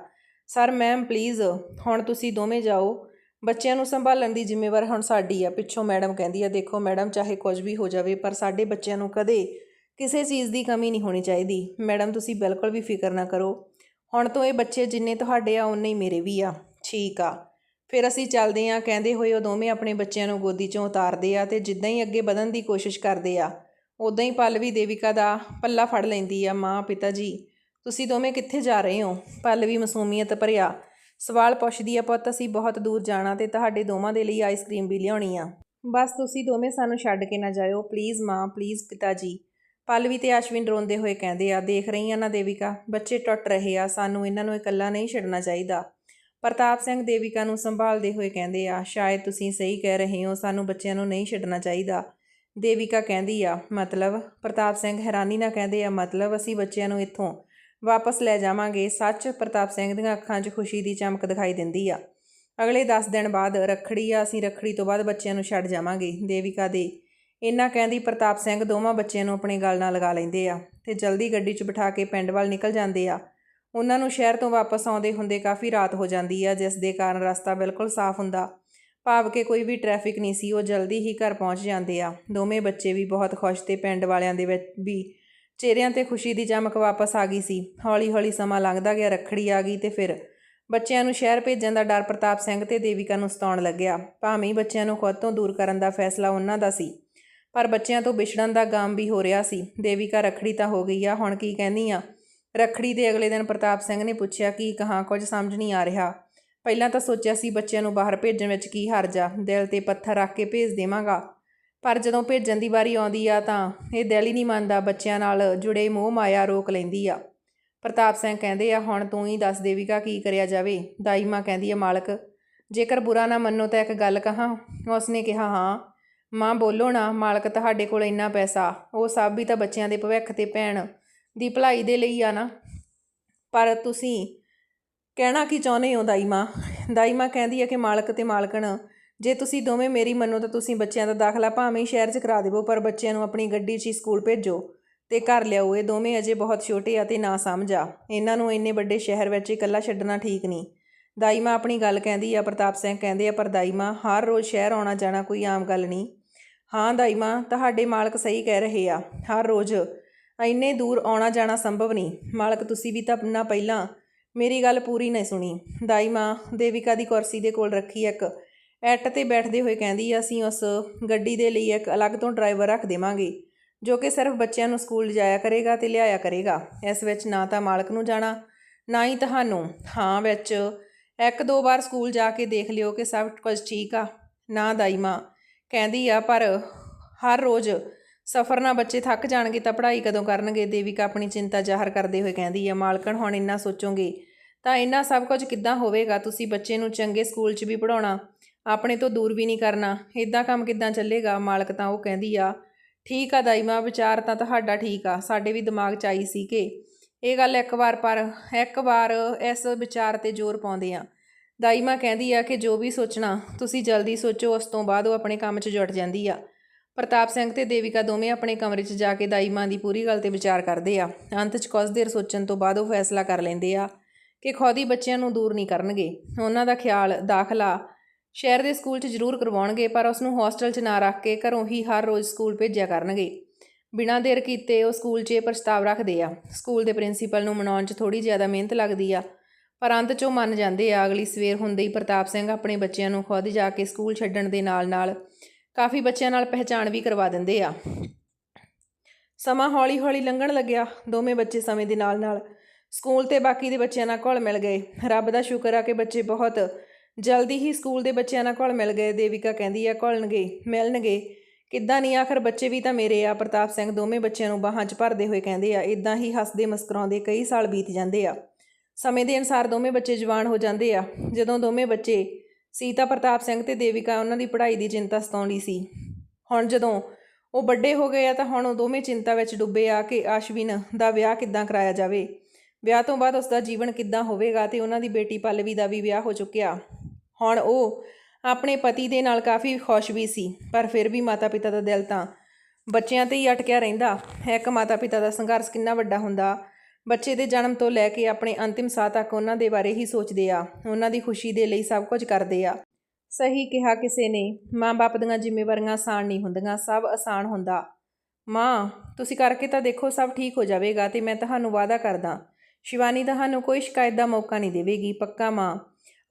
[SPEAKER 1] ਸਰ, ਮੈਮ, ਪਲੀਜ਼, ਹੁਣ ਤੁਸੀਂ ਦੋਵੇਂ ਜਾਓ। ਬੱਚਿਆਂ ਨੂੰ ਸੰਭਾਲਣ ਦੀ ਜ਼ਿੰਮੇਵਾਰ ਹੁਣ ਸਾਡੀ ਆ। ਪਿੱਛੋਂ ਮੈਡਮ ਕਹਿੰਦੀ ਆ, ਦੇਖੋ ਮੈਡਮ, ਚਾਹੇ ਕੁਝ ਵੀ ਹੋ ਜਾਵੇ, ਪਰ ਸਾਡੇ ਬੱਚਿਆਂ ਨੂੰ ਕਦੇ ਕਿਸੇ ਚੀਜ਼ ਦੀ ਕਮੀ ਨਹੀਂ ਹੋਣੀ ਚਾਹੀਦੀ। ਮੈਡਮ, ਤੁਸੀਂ ਬਿਲਕੁਲ ਵੀ ਫਿਕਰ ਨਾ ਕਰੋ। ਹੁਣ ਤੋਂ ਇਹ ਬੱਚੇ ਜਿੰਨੇ ਤੁਹਾਡੇ ਆ ਉਨੇ ਹੀ ਮੇਰੇ ਵੀ ਆ। ਠੀਕ ਆ। ਫਿਰ ਅਸੀਂ ਚੱਲਦੇ ਆ। ਕਹਿੰਦੇ ਹੋਏ ਉਹ ਦੋਵੇਂ ਆਪਣੇ ਬੱਚਿਆਂ ਨੂੰ ਗੋਦੀ 'ਚੋਂ ਉਤਾਰਦੇ ਆ ਤੇ ਜਿੱਦਾਂ ਹੀ ਅੱਗੇ ਵਧਣ ਦੀ ਕੋਸ਼ਿਸ਼ ਕਰਦੇ ਆ ਉਦਾਂ ਹੀ ਪੱਲਵੀ ਦੇਵਿਕਾ ਦਾ ਪੱਲਾ ਫੜ ਲੈਂਦੀ ਆ ਮਾਂ ਪਿਤਾ ਜੀ। ਤੁਸੀਂ ਦੋਵੇਂ ਕਿੱਥੇ ਜਾ ਰਹੇ ਹੋ? ਪੱਲਵੀ ਮਸੂਮੀਅਤ ਭਰਿਆ। ਸਵਾਲ ਪੁੱਛਦੀ ਆ ਪੁੱਤ, ਅਸੀਂ ਬਹੁਤ ਦੂਰ ਜਾਣਾ ਤੇ ਤੁਹਾਡੇ ਦੋਵਾਂ ਦੇ ਲਈ ਆਈਸਕ੍ਰੀਮ ਵੀ ਲਿਆਉਣੀ ਆ। ਬਸ ਤੁਸੀਂ ਦੋਵੇਂ ਸਾਨੂੰ ਛੱਡ ਕੇ ਨਾ ਜਾਇਓ। ਪਲੀਜ਼ ਮਾਂ ਪਲੀਜ਼ ਪਿਤਾ ਜੀ ਪਲਵੀ ਤੇ ਅਸ਼ਵਿਨ ਰੋਂਦੇ ਹੋਏ ਕਹਿੰਦੇ ਆ, ਦੇਖ ਰਹੀ ਆ ਨਾ ਦੇਵਿਕਾ? ਬੱਚੇ ਟੁੱਟ ਰਹੇ ਆ। ਸਾਨੂੰ ਇਹਨਾਂ ਨੂੰ ਇਕੱਲਾ ਨਹੀਂ ਛੱਡਣਾ ਚਾਹੀਦਾ। ਪ੍ਰਤਾਪ ਸਿੰਘ ਦੇਵਿਕਾ ਨੂੰ ਸੰਭਾਲਦੇ ਹੋਏ ਕਹਿੰਦੇ ਆ, ਸ਼ਾਇਦ ਤੁਸੀਂ ਸਹੀ ਕਹਿ ਰਹੇ ਹੋ, ਸਾਨੂੰ ਬੱਚਿਆਂ ਨੂੰ ਨਹੀਂ ਛੱਡਣਾ ਚਾਹੀਦਾ। ਦੇਵਿਕਾ ਕਹਿੰਦੀ ਆ, ਮਤਲਬ? ਪ੍ਰਤਾਪ ਸਿੰਘ ਹੈਰਾਨੀ ਨਾਲ ਕਹਿੰਦੇ ਆ, ਮਤਲਬ ਅਸੀਂ ਬੱਚਿਆਂ ਨੂੰ ਇੱਥੋਂ ਵਾਪਸ ਲੈ ਜਾਵਾਂਗੇ। ਸੱਚ ਪ੍ਰਤਾਪ ਸਿੰਘ ਦੀਆਂ ਅੱਖਾਂ 'ਚ ਖੁਸ਼ੀ ਦੀ ਚਮਕ ਦਿਖਾਈ ਦਿੰਦੀ ਆ। ਅਗਲੇ 10 ਦਿਨ ਬਾਅਦ ਰੱਖੜੀ ਆ, ਅਸੀਂ ਰੱਖੜੀ ਤੋਂ ਬਾਅਦ ਬੱਚਿਆਂ ਨੂੰ ਛੱਡ ਜਾਵਾਂਗੇ। ਦੇਵਿਕਾ ਦੇ ਇੰਨਾ ਕਹਿੰਦੀ ਪ੍ਰਤਾਪ ਸਿੰਘ ਦੋਵਾਂ ਬੱਚਿਆਂ ਨੂੰ ਆਪਣੇ ਗੱਲ ਨਾਲ ਲਗਾ ਲੈਂਦੇ ਆ ਤੇ ਜਲਦੀ ਗੱਡੀ 'ਚ ਬਿਠਾ ਕੇ ਪਿੰਡ ਵੱਲ ਨਿਕਲ ਜਾਂਦੇ ਆ। ਉਹਨਾਂ ਨੂੰ ਸ਼ਹਿਰ ਤੋਂ ਵਾਪਸ ਆਉਂਦੇ ਹੁੰਦੇ ਕਾਫੀ ਰਾਤ ਹੋ ਜਾਂਦੀ ਆ, ਜਿਸ ਦੇ ਕਾਰਨ ਰਸਤਾ ਬਿਲਕੁਲ ਸਾਫ਼ ਹੁੰਦਾ। ਭਾਵ ਕਿ ਕੋਈ ਵੀ ਟ੍ਰੈਫਿਕ ਨਹੀਂ ਸੀ, ਉਹ ਜਲਦੀ ਹੀ ਘਰ ਪਹੁੰਚ ਜਾਂਦੇ ਆ। ਦੋਵੇਂ ਬੱਚੇ ਵੀ ਬਹੁਤ ਖੁਸ਼ ਤੇ ਪਿੰਡ ਵਾਲਿਆਂ ਦੇ ਵਿੱਚ ਵੀ ਚਿਹਰਿਆਂ ਤੇ ਖੁਸ਼ੀ ਦੀ ਚਮਕ ਵਾਪਸ ਆ ਗਈ ਸੀ। ਹੌਲੀ ਹੌਲੀ ਸਮਾਂ ਲੰਘਦਾ ਗਿਆ, ਰੱਖੜੀ ਆ ਗਈ ਤੇ ਫਿਰ ਬੱਚਿਆਂ ਨੂੰ ਸ਼ਹਿਰ ਭੇਜਣ ਦਾ ਡਰ ਪ੍ਰਤਾਪ ਸਿੰਘ ਤੇ ਦੇਵਿਕਾ ਨੂੰ ਸਤਾਉਣ ਲੱਗਿਆ। ਭਾਵੇਂ ਬੱਚਿਆਂ ਨੂੰ ਖੁਦ ਤੋਂ ਦੂਰ ਕਰਨ ਦਾ ਫੈਸਲਾ ਉਹਨਾਂ ਦਾ ਸੀ, ਪਰ ਬੱਚਿਆਂ ਤੋਂ ਵਿਛੜਨ ਦਾ ਗਾਮ ਵੀ ਹੋ ਰਿਹਾ ਸੀ। ਦੇਵਿਕਾ, ਰੱਖੜੀ ਤਾਂ ਹੋ ਗਈ ਆ, ਹੁਣ ਕੀ ਕਹਿੰਦੀ ਆ? ਰੱਖੜੀ ਦੇ ਅਗਲੇ ਦਿਨ ਪ੍ਰਤਾਪ ਸਿੰਘ ਨੇ ਪੁੱਛਿਆ ਕਿ ਕਹਾਂ ਕੁਝ ਸਮਝ ਨਹੀਂ ਆ ਰਿਹਾ। ਪਹਿਲਾਂ ਤਾਂ ਸੋਚਿਆ ਸੀ ਬੱਚਿਆਂ ਨੂੰ ਬਾਹਰ ਭੇਜਣ ਵਿੱਚ ਕੀ ਹਰਜ ਆ, ਦਿਲ ਤੇ ਪੱਥਰ ਰੱਖ ਕੇ ਭੇਜ ਦੇਵਾਂਗਾ। ਪਰ ਜਦੋਂ ਭੇਜਣ ਦੀ ਵਾਰੀ ਆਉਂਦੀ ਆ ਤਾਂ ਇਹ ਦਿਲ ਹੀ ਨਹੀਂ ਮੰਨਦਾ ਬੱਚਿਆਂ ਨਾਲ ਜੁੜੇ ਮੋਹ ਮਾਇਆ ਰੋਕ ਲੈਂਦੀ ਆ। ਪ੍ਰਤਾਪ ਸਿੰਘ ਕਹਿੰਦੇ ਆ, ਹੁਣ ਤੂੰ ਹੀ ਦੱਸ ਦੇਵੀਗਾ ਕੀ ਕਰਿਆ ਜਾਵੇ? ਦਾਈ ਮਾਂ ਕਹਿੰਦੀ ਆ, ਮਾਲਕ, ਜੇਕਰ ਬੁਰਾ ਨਾ ਮੰਨੋ ਤਾਂ ਇੱਕ ਗੱਲ ਕਹਾਂ? ਉਸਨੇ ਕਿਹਾ, ਹਾਂ। ਮਾਂ, ਬੋਲੋ ਨਾ, ਮਾਲਕ ਤੁਹਾਡੇ ਕੋਲ ਇੰਨਾ ਪੈਸਾ, ਉਹ ਸਭ ਵੀ ਤਾਂ ਬੱਚਿਆਂ ਦੇ ਭਵਿੱਖ ਤੇ ਭੈਣ ਦੀ ਭਲਾਈ ਦੇ ਲਈ ਆ ਨਾ। ਪਰ ਤੁਸੀਂ ਕਹਿਣਾ ਕੀ ਚਾਹੁੰਦੇ ਹੋ ਦਾਈ ਮਾਂ ਦਾਈ ਮਾਂ ਕਹਿੰਦੀ ਆ ਕਿ ਮਾਲਕ ਤੇ ਮਾਲਕਣ ਜੇ ਤੁਸੀਂ ਦੋਵੇਂ ਮੇਰੀ ਮੰਨੋ ਤਾਂ ਤੁਸੀਂ ਬੱਚਿਆਂ ਦਾ ਦਾਖਲਾ ਭਾਵੇਂ ਹੀ ਸ਼ਹਿਰ 'ਚ ਕਰਾ ਦੇਵੋ, ਪਰ ਬੱਚਿਆਂ ਨੂੰ ਆਪਣੀ ਗੱਡੀ 'ਚ ਹੀ ਸਕੂਲ ਭੇਜੋ ਤੇ ਘਰ ਲਿਆਓ। ਇਹ ਦੋਵੇਂ ਅਜੇ ਬਹੁਤ ਛੋਟੇ ਆ ਤੇ ਨਾ ਸਮਝ ਆ। ਇਹਨਾਂ ਨੂੰ ਇੰਨੇ ਵੱਡੇ ਸ਼ਹਿਰ ਵਿੱਚ ਇਕੱਲਾ ਛੱਡਣਾ ਠੀਕ ਨਹੀਂ। ਦਾਈ ਮਾਂ ਆਪਣੀ ਗੱਲ ਕਹਿੰਦੀ ਆ, ਪ੍ਰਤਾਪ ਸਿੰਘ ਕਹਿੰਦੇ ਆ, ਪਰ ਦਾਈਮਾਂ ਹਰ ਰੋਜ਼ ਸ਼ਹਿਰ ਆਉਣਾ ਜਾਣਾ ਕੋਈ ਆਮ ਗੱਲ ਨਹੀਂ। ਹਾਂ ਦਾਈਮਾਂ, ਤੁਹਾਡੇ ਮਾਲਕ ਸਹੀ ਕਹਿ ਰਹੇ ਆ, ਹਰ ਰੋਜ਼। ਇੰਨੇ ਦੂਰ ਆਉਣਾ ਜਾਣਾ ਸੰਭਵ ਨਹੀਂ। ਮਾਲਕ ਤੁਸੀਂ ਵੀ ਤਾਂ ਨਾ ਪਹਿਲਾਂ ਮੇਰੀ ਗੱਲ ਪੂਰੀ ਨਹੀਂ ਸੁਣੀ। ਦਾਈ ਮਾਂ ਦੇਵਿਕਾ ਦੀ ਕੁਰਸੀ ਦੇ ਕੋਲ ਰੱਖੀ ਇੱਕ ਐਟ ਤੇ ਬੈਠਦੇ ਹੋਏ ਕਹਿੰਦੀ, ਅਸੀਂ ਉਸ ਗੱਡੀ ਦੇ ਲਈ ਇੱਕ ਅਲੱਗ ਤੋਂ ਡਰਾਈਵਰ ਰੱਖ ਦੇਵਾਂਗੇ, ਜੋ ਕਿ ਸਿਰਫ ਬੱਚਿਆਂ ਨੂੰ ਸਕੂਲ ਜਾਇਆ ਕਰੇਗਾ ਤੇ ਲਿਆਇਆ ਕਰੇਗਾ। ਇਸ ਵਿੱਚ ਨਾ ਤਾਂ ਮਾਲਕ ਨੂੰ ਜਾਣਾ, ਨਾ ਹੀ ਤੁਹਾਨੂੰ। ਹਾਂ, ਵਿੱਚ ਇੱਕ ਦੋ ਵਾਰ ਸਕੂਲ ਜਾ ਕੇ ਦੇਖ ਲਿਓ ਕਿ ਸਭ ਕੁਝ ਠੀਕ ਆ। ਨਾ ਦਾਈਮਾਂ ਕਹਿੰਦੀ ਆ, ਪਰ ਹਰ ਰੋਜ਼ ਸਫਰ ਨਾਲ ਬੱਚੇ ਥੱਕ ਜਾਣਗੇ ਤਾਂ ਪੜ੍ਹਾਈ ਕਦੋਂ ਕਰਨਗੇ? ਦੇਵਿਕਾ ਆਪਣੀ ਚਿੰਤਾ ਜ਼ਾਹਰ ਕਰਦੇ ਹੋਏ ਕਹਿੰਦੀ ਆ, ਮਾਲਕਣ, ਹੁਣ ਇੰਨਾ ਸੋਚੋਗੇ ਤਾਂ ਇੰਨਾ ਸਭ ਕੁਝ ਕਿੱਦਾਂ ਹੋਵੇਗਾ? ਤੁਸੀਂ ਬੱਚੇ ਨੂੰ ਚੰਗੇ ਸਕੂਲ 'ਚ ਵੀ ਪੜਾਉਣਾ ਆਪਣੇ ਤੋਂ ਦੂਰ ਵੀ ਨਹੀਂ ਕਰਨਾ। ਇਦਾਂ ਕੰਮ ਕਿੱਦਾਂ ਚੱਲੇਗਾ? ਮਾਲਕ ਤਾਂ ਉਹ ਕਹਿੰਦੀ ਆ, ਠੀਕ ਆ ਦਾਈ, ਮਾਂ ਵਿਚਾਰ ਤਾਂ ਤੁਹਾਡਾ ਠੀਕ ਆ। ਸਾਡੇ ਵੀ ਦਿਮਾਗ 'ਚ ਆਈ ਸੀ ਕਿ ਇਹ ਗੱਲ ਇੱਕ ਵਾਰ ਪਰ, ਇੱਕ ਵਾਰ ਇਸ ਵਿਚਾਰ ਤੇ ਜ਼ੋਰ ਪਾਉਂਦੇ ਆ। ਦਾਈ ਮਾਂ ਕਹਿੰਦੀ ਆ ਕਿ ਜੋ ਵੀ ਸੋਚਣਾ, ਤੁਸੀਂ ਜਲਦੀ ਸੋਚੋ, ਉਸ ਤੋਂ ਬਾਅਦ ਉਹ ਆਪਣੇ ਕੰਮ 'ਚ ਜੁਟ ਜਾਂਦੀ ਆ। ਪ੍ਰਤਾਪ ਸਿੰਘ ਤੇ ਦੇਵਿਕਾ ਦੋਵੇਂ ਆਪਣੇ ਕਮਰੇ 'ਚ ਜਾ ਕੇ ਦਾਈ ਮਾਂ ਦੀ ਪੂਰੀ ਗੱਲ ਤੇ ਵਿਚਾਰ ਕਰਦੇ ਆ। ਅੰਤ 'ਚ ਕੁਝ ਦੇਰ ਸੋਚਣ ਤੋਂ ਬਾਅਦ ਉਹ ਫੈਸਲਾ ਕਰ ਲੈਂਦੇ ਆ ਕਿ ਖੁਦ ਹੀ ਬੱਚਿਆਂ ਨੂੰ ਦੂਰ ਨਹੀਂ ਕਰਨਗੇ। ਉਹਨਾਂ ਦਾ ਖਿਆਲ, ਦਾਖਲਾ ਸ਼ਹਿਰ ਦੇ ਸਕੂਲ 'ਚ ਜ਼ਰੂਰ ਕਰਵਾਉਣਗੇ, ਪਰ ਉਸ ਨੂੰ ਹੋਸਟਲ 'ਚ ਨਾ ਰੱਖ ਕੇ ਘਰੋਂ ਹੀ ਹਰ ਰੋਜ਼ ਸਕੂਲ ਭੇਜਿਆ ਕਰਨਗੇ। ਬਿਨਾਂ ਦੇਰ ਕੀਤੇ ਉਹ ਸਕੂਲ 'ਚ ਇਹ ਪ੍ਰਸਤਾਵ ਰੱਖਦੇ ਆ। ਸਕੂਲ ਦੇ ਪ੍ਰਿੰਸੀਪਲ ਨੂੰ ਮਨਾਉਣ 'ਚ ਥੋੜੀ ਜ਼ਿਆਦਾ ਮਿਹਨਤ ਲੱਗਦੀ ਆ, ਪਰ ਅੰਤ 'ਚ ਉਹ ਮੰਨ ਜਾਂਦੇ ਆ, ਅਗਲੀ ਸਵੇਰ ਹੁੰਦੇ ਹੀ ਪ੍ਰਤਾਪ ਸਿੰਘ ਆਪਣੇ ਬੱਚਿਆਂ ਨੂੰ ਖੁਦ ਜਾ ਕੇ ਸਕੂਲ ਛੱਡਣ ਦੇ ਨਾਲ-ਨਾਲ ਕਾਫੀ ਬੱਚਿਆਂ ਨਾਲ ਪਹਿਚਾਣ ਵੀ ਕਰਵਾ ਦਿੰਦੇ ਆ। ਸਮਾਂ ਹੌਲੀ-ਹੌਲੀ ਲੰਘਣ ਲੱਗਿਆ। ਦੋਵੇਂ ਬੱਚੇ ਸਮੇਂ ਦੇ ਨਾਲ-ਨਾਲ ਸਕੂਲ ਤੇ ਬਾਕੀ ਦੇ ਬੱਚਿਆਂ ਨਾਲ ਘੁਲ ਮਿਲ ਗਏ। ਰੱਬ ਦਾ ਸ਼ੁਕਰ ਆ ਕਿ ਬੱਚੇ ਬਹੁਤ ਜਲਦੀ ਹੀ ਸਕੂਲ ਦੇ ਬੱਚਿਆਂ ਨਾਲ ਘੁਲ ਮਿਲ ਗਏ, ਦੇਵਿਕਾ ਕਹਿੰਦੀ ਆ, ਘੁਲਣਗੇ, ਮਿਲਣਗੇ। ਕਿੱਦਾਂ ਨਹੀਂ, ਆਖਰ ਬੱਚੇ ਵੀ ਤਾਂ ਮੇਰੇ ਆ, ਪ੍ਰਤਾਪ ਸਿੰਘ ਦੋਵੇਂ ਬੱਚਿਆਂ ਨੂੰ ਬਾਹਾਂ 'ਚ ਭਰਦੇ ਹੋਏ ਕਹਿੰਦੇ ਆ ਇਦਾਂ ਹੀ ਹੱਸਦੇ ਮੁਸਕਰਾਉਂਦੇ ਕਈ ਸਾਲ ਬੀਤ ਜਾਂਦੇ ਆ। ਸਮੇਂ ਦੇ ਅਨਸਾਰ ਦੋਵੇਂ ਬੱਚੇ ਜਵਾਨ ਹੋ ਜਾਂਦੇ ਆ। ਜਦੋਂ ਦੋਵੇਂ ਬੱਚੇ ਸੀਤਾ, ਪ੍ਰਤਾਪ ਸਿੰਘ ਤੇ ਦੇਵਿਕਾ, ਉਹਨਾਂ ਦੀ ਪੜ੍ਹਾਈ ਦੀ ਚਿੰਤਾ ਸਤਾਉਂਦੀ ਸੀ। ਹੁਣ ਜਦੋਂ ਉਹ ਵੱਡੇ ਹੋ ਗਏ ਆ, ਤਾਂ ਹੁਣ ਉਹ ਦੋਵੇਂ ਚਿੰਤਾ ਵਿੱਚ ਡੁੱਬੇ ਆ ਕਿ ਆਸ਼ਵਿਨ ਦਾ ਵਿਆਹ ਕਿੱਦਾਂ ਕਰਾਇਆ ਜਾਵੇ। ਵਿਆਹ ਤੋਂ ਬਾਅਦ ਉਸ ਦਾ ਜੀਵਨ ਕਿੱਦਾਂ ਹੋਵੇਗਾ ਤੇ ਉਹਨਾਂ ਦੀ ਬੇਟੀ ਪੱਲਵੀ ਦਾ ਵੀ ਵਿਆਹ ਹੋ ਚੁੱਕਿਆ। ਹੁਣ ਉਹ ਆਪਣੇ ਪਤੀ ਦੇ ਨਾਲ ਕਾਫੀ ਖੁਸ਼ ਵੀ ਸੀ, ਪਰ ਫਿਰ ਵੀ ਮਾਤਾ-ਪਿਤਾ ਦਾ ਦਿਲ ਤਾਂ ਬੱਚਿਆਂ ਤੇ ਹੀ ਅਟਕਿਆ ਰਹਿੰਦਾ। ਇੱਕ ਮਾਤਾ-ਪਿਤਾ ਦਾ ਸੰਘਰਸ਼ ਕਿੰਨਾ ਵੱਡਾ ਹੁੰਦਾ। ਬੱਚੇ ਦੇ ਜਨਮ ਤੋਂ ਲੈ ਕੇ ਆਪਣੇ ਅੰਤਿਮ ਸਾਹ ਤੱਕ ਉਹਨਾਂ ਦੇ ਬਾਰੇ ਹੀ ਸੋਚਦੇ ਆ। ਉਹਨਾਂ ਦੀ ਖੁਸ਼ੀ ਦੇ ਲਈ ਸਭ ਕੁਝ ਕਰਦੇ ਆ। ਸਹੀ ਕਿਹਾ ਕਿਸੇ ਨੇ, ਮਾਂ-ਬਾਪ ਦੀਆਂ ਜ਼ਿੰਮੇਵਾਰੀਆਂ ਆਸਾਨ ਨਹੀਂ ਹੁੰਦੀਆਂ, ਸਭ ਆਸਾਨ ਹੁੰਦਾ। ਮਾਂ, ਤੁਸੀਂ ਕਰਕੇ ਤਾਂ ਦੇਖੋ ਸਭ ਠੀਕ ਹੋ ਜਾਵੇਗਾ ਤੇ ਮੈਂ ਤੁਹਾਨੂੰ ਵਾਅਦਾ ਕਰਦਾ। ਸ਼ਿਵਾਨੀ ਤੁਹਾਨੂੰ ਕੋਈ ਸ਼ਿਕਾਇਤ ਦਾ ਮੌਕਾ ਨਹੀਂ ਦੇਵੇਗੀ, ਪੱਕਾ ਮਾਂ।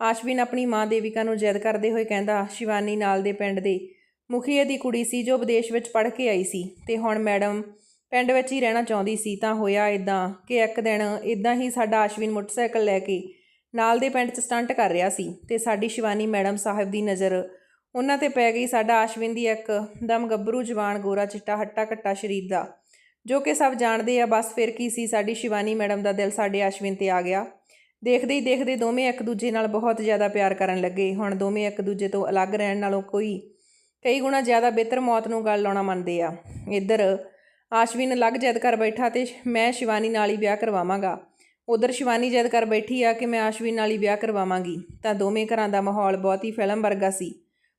[SPEAKER 1] ਆਸ਼ਵਿਨ ਆਪਣੀ ਮਾਂ ਦੇਵਿਕਾ ਨੂੰ ਜੈਦ ਕਰਦੇ ਹੋਏ ਕਹਿੰਦਾ, ਸ਼ਿਵਾਨੀ ਨਾਲ ਦੇ ਪਿੰਡ ਦੇ ਮੁਖੀਏ ਦੀ ਕੁੜੀ ਸੀ ਜੋ ਵਿਦੇਸ਼ ਵਿੱਚ ਪੜ੍ਹ ਕੇ ਆਈ ਸੀ ਤੇ ਹੁਣ ਮੈਡਮ ਪਿੰਡ ਵਿੱਚ ਹੀ ਰਹਿਣਾ ਚਾਹੁੰਦੀ ਸੀ, ਤਾਂ ਹੋਇਆ ਇਦਾਂ ਕਿ ਇੱਕ ਦਿਨ ਇਦਾਂ ਹੀ ਸਾਡਾ ਆਸ਼ਵਿਨ ਮੋਟਰਸਾਈਕਲ ਲੈ ਕੇ ਨਾਲ ਦੇ ਪਿੰਡ 'ਚ ਸਟੰਟ ਕਰ ਰਿਹਾ ਸੀ ਤੇ ਸਾਡੀ ਸ਼ਿਵਾਨੀ ਮੈਡਮ ਸਾਹਿਬ ਦੀ ਨਜ਼ਰ ਉਹਨਾਂ ਤੇ ਪੈ ਗਈ। ਸਾਡਾ ਆਸ਼ਵਿਨ ਦੀ ਇੱਕ ਦਮ ਗੱਭਰੂ ਜਵਾਨ ਗੋਰਾ ਚਿੱਟਾ ਹੱਟਾ ਕੱਟਾ ਸ਼ਰੀਰ ਦਾ, ਜੋ ਕਿ ਸਭ ਜਾਣਦੇ ਆ, ਬਸ ਫਿਰ ਕੀ ਸੀ? ਸਾਡੀ ਸ਼ਿਵਾਨੀ ਮੈਡਮ ਦਾ ਦਿਲ ਸਾਡੇ ਆਸ਼ਵਿਨ ਤੇ ਆ ਗਿਆ। ਦੇਖਦੇ ਹੀ ਦੇਖਦੇ ਦੋਵੇਂ ਇੱਕ ਦੂਜੇ ਨਾਲ ਬਹੁਤ ਜ਼ਿਆਦਾ ਪਿਆਰ ਕਰਨ ਲੱਗੇ। ਹੁਣ ਦੋਵੇਂ ਇੱਕ ਦੂਜੇ ਤੋਂ ਅਲੱਗ ਰਹਿਣ ਨਾਲੋਂ ਕੋਈ, ਕਈ ਗੁਣਾ ਜ਼ਿਆਦਾ ਬਿਹਤਰ ਮੌਤ ਨੂੰ ਗੱਲ ਲਾਉਣਾ ਮੰਨਦੇ ਆ। ਇੱਧਰ ਆਸ਼ਵਿਨ ਅਲੱਗ ਜਿੱਦ ਕਰ ਬੈਠਾ ਤੇ ਮੈਂ ਸ਼ਿਵਾਨੀ ਨਾਲ ਹੀ ਵਿਆਹ ਕਰਵਾਵਾਂਗਾ। ਉਧਰ ਸ਼ਿਵਾਨੀ ਜਿੱਦ ਕਰ ਬੈਠੀ ਆ ਕਿ ਮੈਂ ਆਸ਼ਵਿਨ ਨਾਲ ਹੀ ਵਿਆਹ ਕਰਵਾਵਾਂਗੀ। ਤਾਂ ਦੋਵੇਂ ਘਰਾਂ ਦਾ ਮਾਹੌਲ ਬਹੁਤ ਹੀ ਫਿਲਮ ਵਰਗਾ ਸੀ।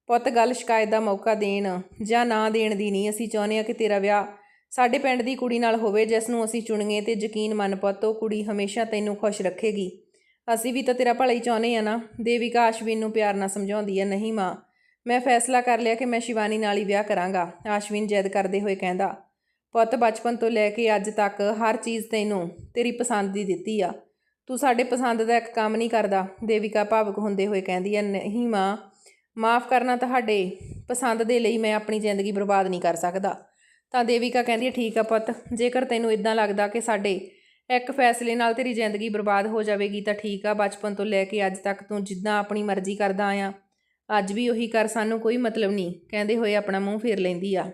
[SPEAKER 1] ਪੁੱਤ ਗੱਲ ਸ਼ਿਕਾਇਤ ਦਾ ਮੌਕਾ ਦੇਣ ਜਾਂ ਨਾ ਦੇਣ ਦੀ ਨਹੀਂ ਅਸੀਂ ਚਾਹੁੰਦੇ ਆ ਕਿ ਤੇਰਾ ਵਿਆਹ ਸਾਡੇ ਪਿੰਡ ਦੀ ਕੁੜੀ ਨਾਲ ਹੋਵੇ ਜਿਸ ਨੂੰ ਅਸੀਂ ਚੁਣੀਏ ਤੇ ਯਕੀਨ ਮੰਨ ਪੁੱਤ ਉਹ ਕੁੜੀ ਹਮੇਸ਼ਾ ਤੈਨੂੰ ਖੁਸ਼ ਰੱਖੇਗੀ। ਅਸੀਂ ਵੀ ਤਾਂ ਤੇਰਾ ਭਲਾ ਹੀ ਚਾਹੁੰਦੇ ਆ ਨਾ। ਦੇਵਿਕਾ ਆਸ਼ਵਿਨ ਨੂੰ ਪਿਆਰ ਨਾਲ ਸਮਝਾਉਂਦੀ ਹੈ, ਨਹੀਂ ਮਾਂ, ਮੈਂ ਫੈਸਲਾ ਕਰ ਲਿਆ ਕਿ ਮੈਂ ਸ਼ਿਵਾਨੀ ਨਾਲ ਹੀ ਵਿਆਹ ਕਰਾਂਗਾ। ਆਸ਼ਵਿਨ ਜੈਦ ਕਰਦੇ ਹੋਏ ਕਹਿੰਦਾ, ਪੁੱਤ, ਬਚਪਨ ਤੋਂ ਲੈ ਕੇ ਅੱਜ ਤੱਕ ਹਰ ਚੀਜ਼ ਤੈਨੂੰ, ਤੇਰੀ ਪਸੰਦ ਦੀ ਦਿੱਤੀ ਆ। ਤੂੰ ਸਾਡੇ ਪਸੰਦ ਦਾ ਇੱਕ ਕੰਮ ਨਹੀਂ ਕਰਦਾ। ਦੇਵਿਕਾ ਭਾਵਕ ਹੁੰਦੇ ਹੋਏ ਕਹਿੰਦੀ ਹੈ, ਨਹੀਂ ਮਾਂ, ਮਾਫ ਕਰਨਾ ਤੁਹਾਡੇ ਪਸੰਦ ਦੇ ਲਈ ਮੈਂ ਆਪਣੀ ਜ਼ਿੰਦਗੀ ਬਰਬਾਦ ਨਹੀਂ ਕਰ ਸਕਦਾ। ਤਾਂ ਦੇਵਿਕਾ ਕਹਿੰਦੀ ਹੈ, ਠੀਕ ਆ ਪੁੱਤ, ਜੇਕਰ ਤੈਨੂੰ ਇਦਾਂ ਲੱਗਦਾ ਕਿ ਸਾਡੇ ਇੱਕ ਫੈਸਲੇ ਨਾਲ ਤੇਰੀ ਜ਼ਿੰਦਗੀ ਬਰਬਾਦ ਹੋ ਜਾਵੇਗੀ, ਤਾਂ ਠੀਕ ਆ, ਬਚਪਨ ਤੋਂ ਲੈ ਕੇ ਅੱਜ ਤੱਕ ਤੂੰ ਜਿੱਦਾਂ ਆਪਣੀ ਮਰਜ਼ੀ ਕਰਦਾ ਆਇਆ। ਅੱਜ ਵੀ ਉਹੀ ਕਰ, ਸਾਨੂੰ ਕੋਈ ਮਤਲਬ ਨਹੀਂ, ਕਹਿੰਦੇ ਹੋਏ ਆਪਣਾ ਮੂੰਹ ਫੇਰ ਲੈਂਦੀ ਆ।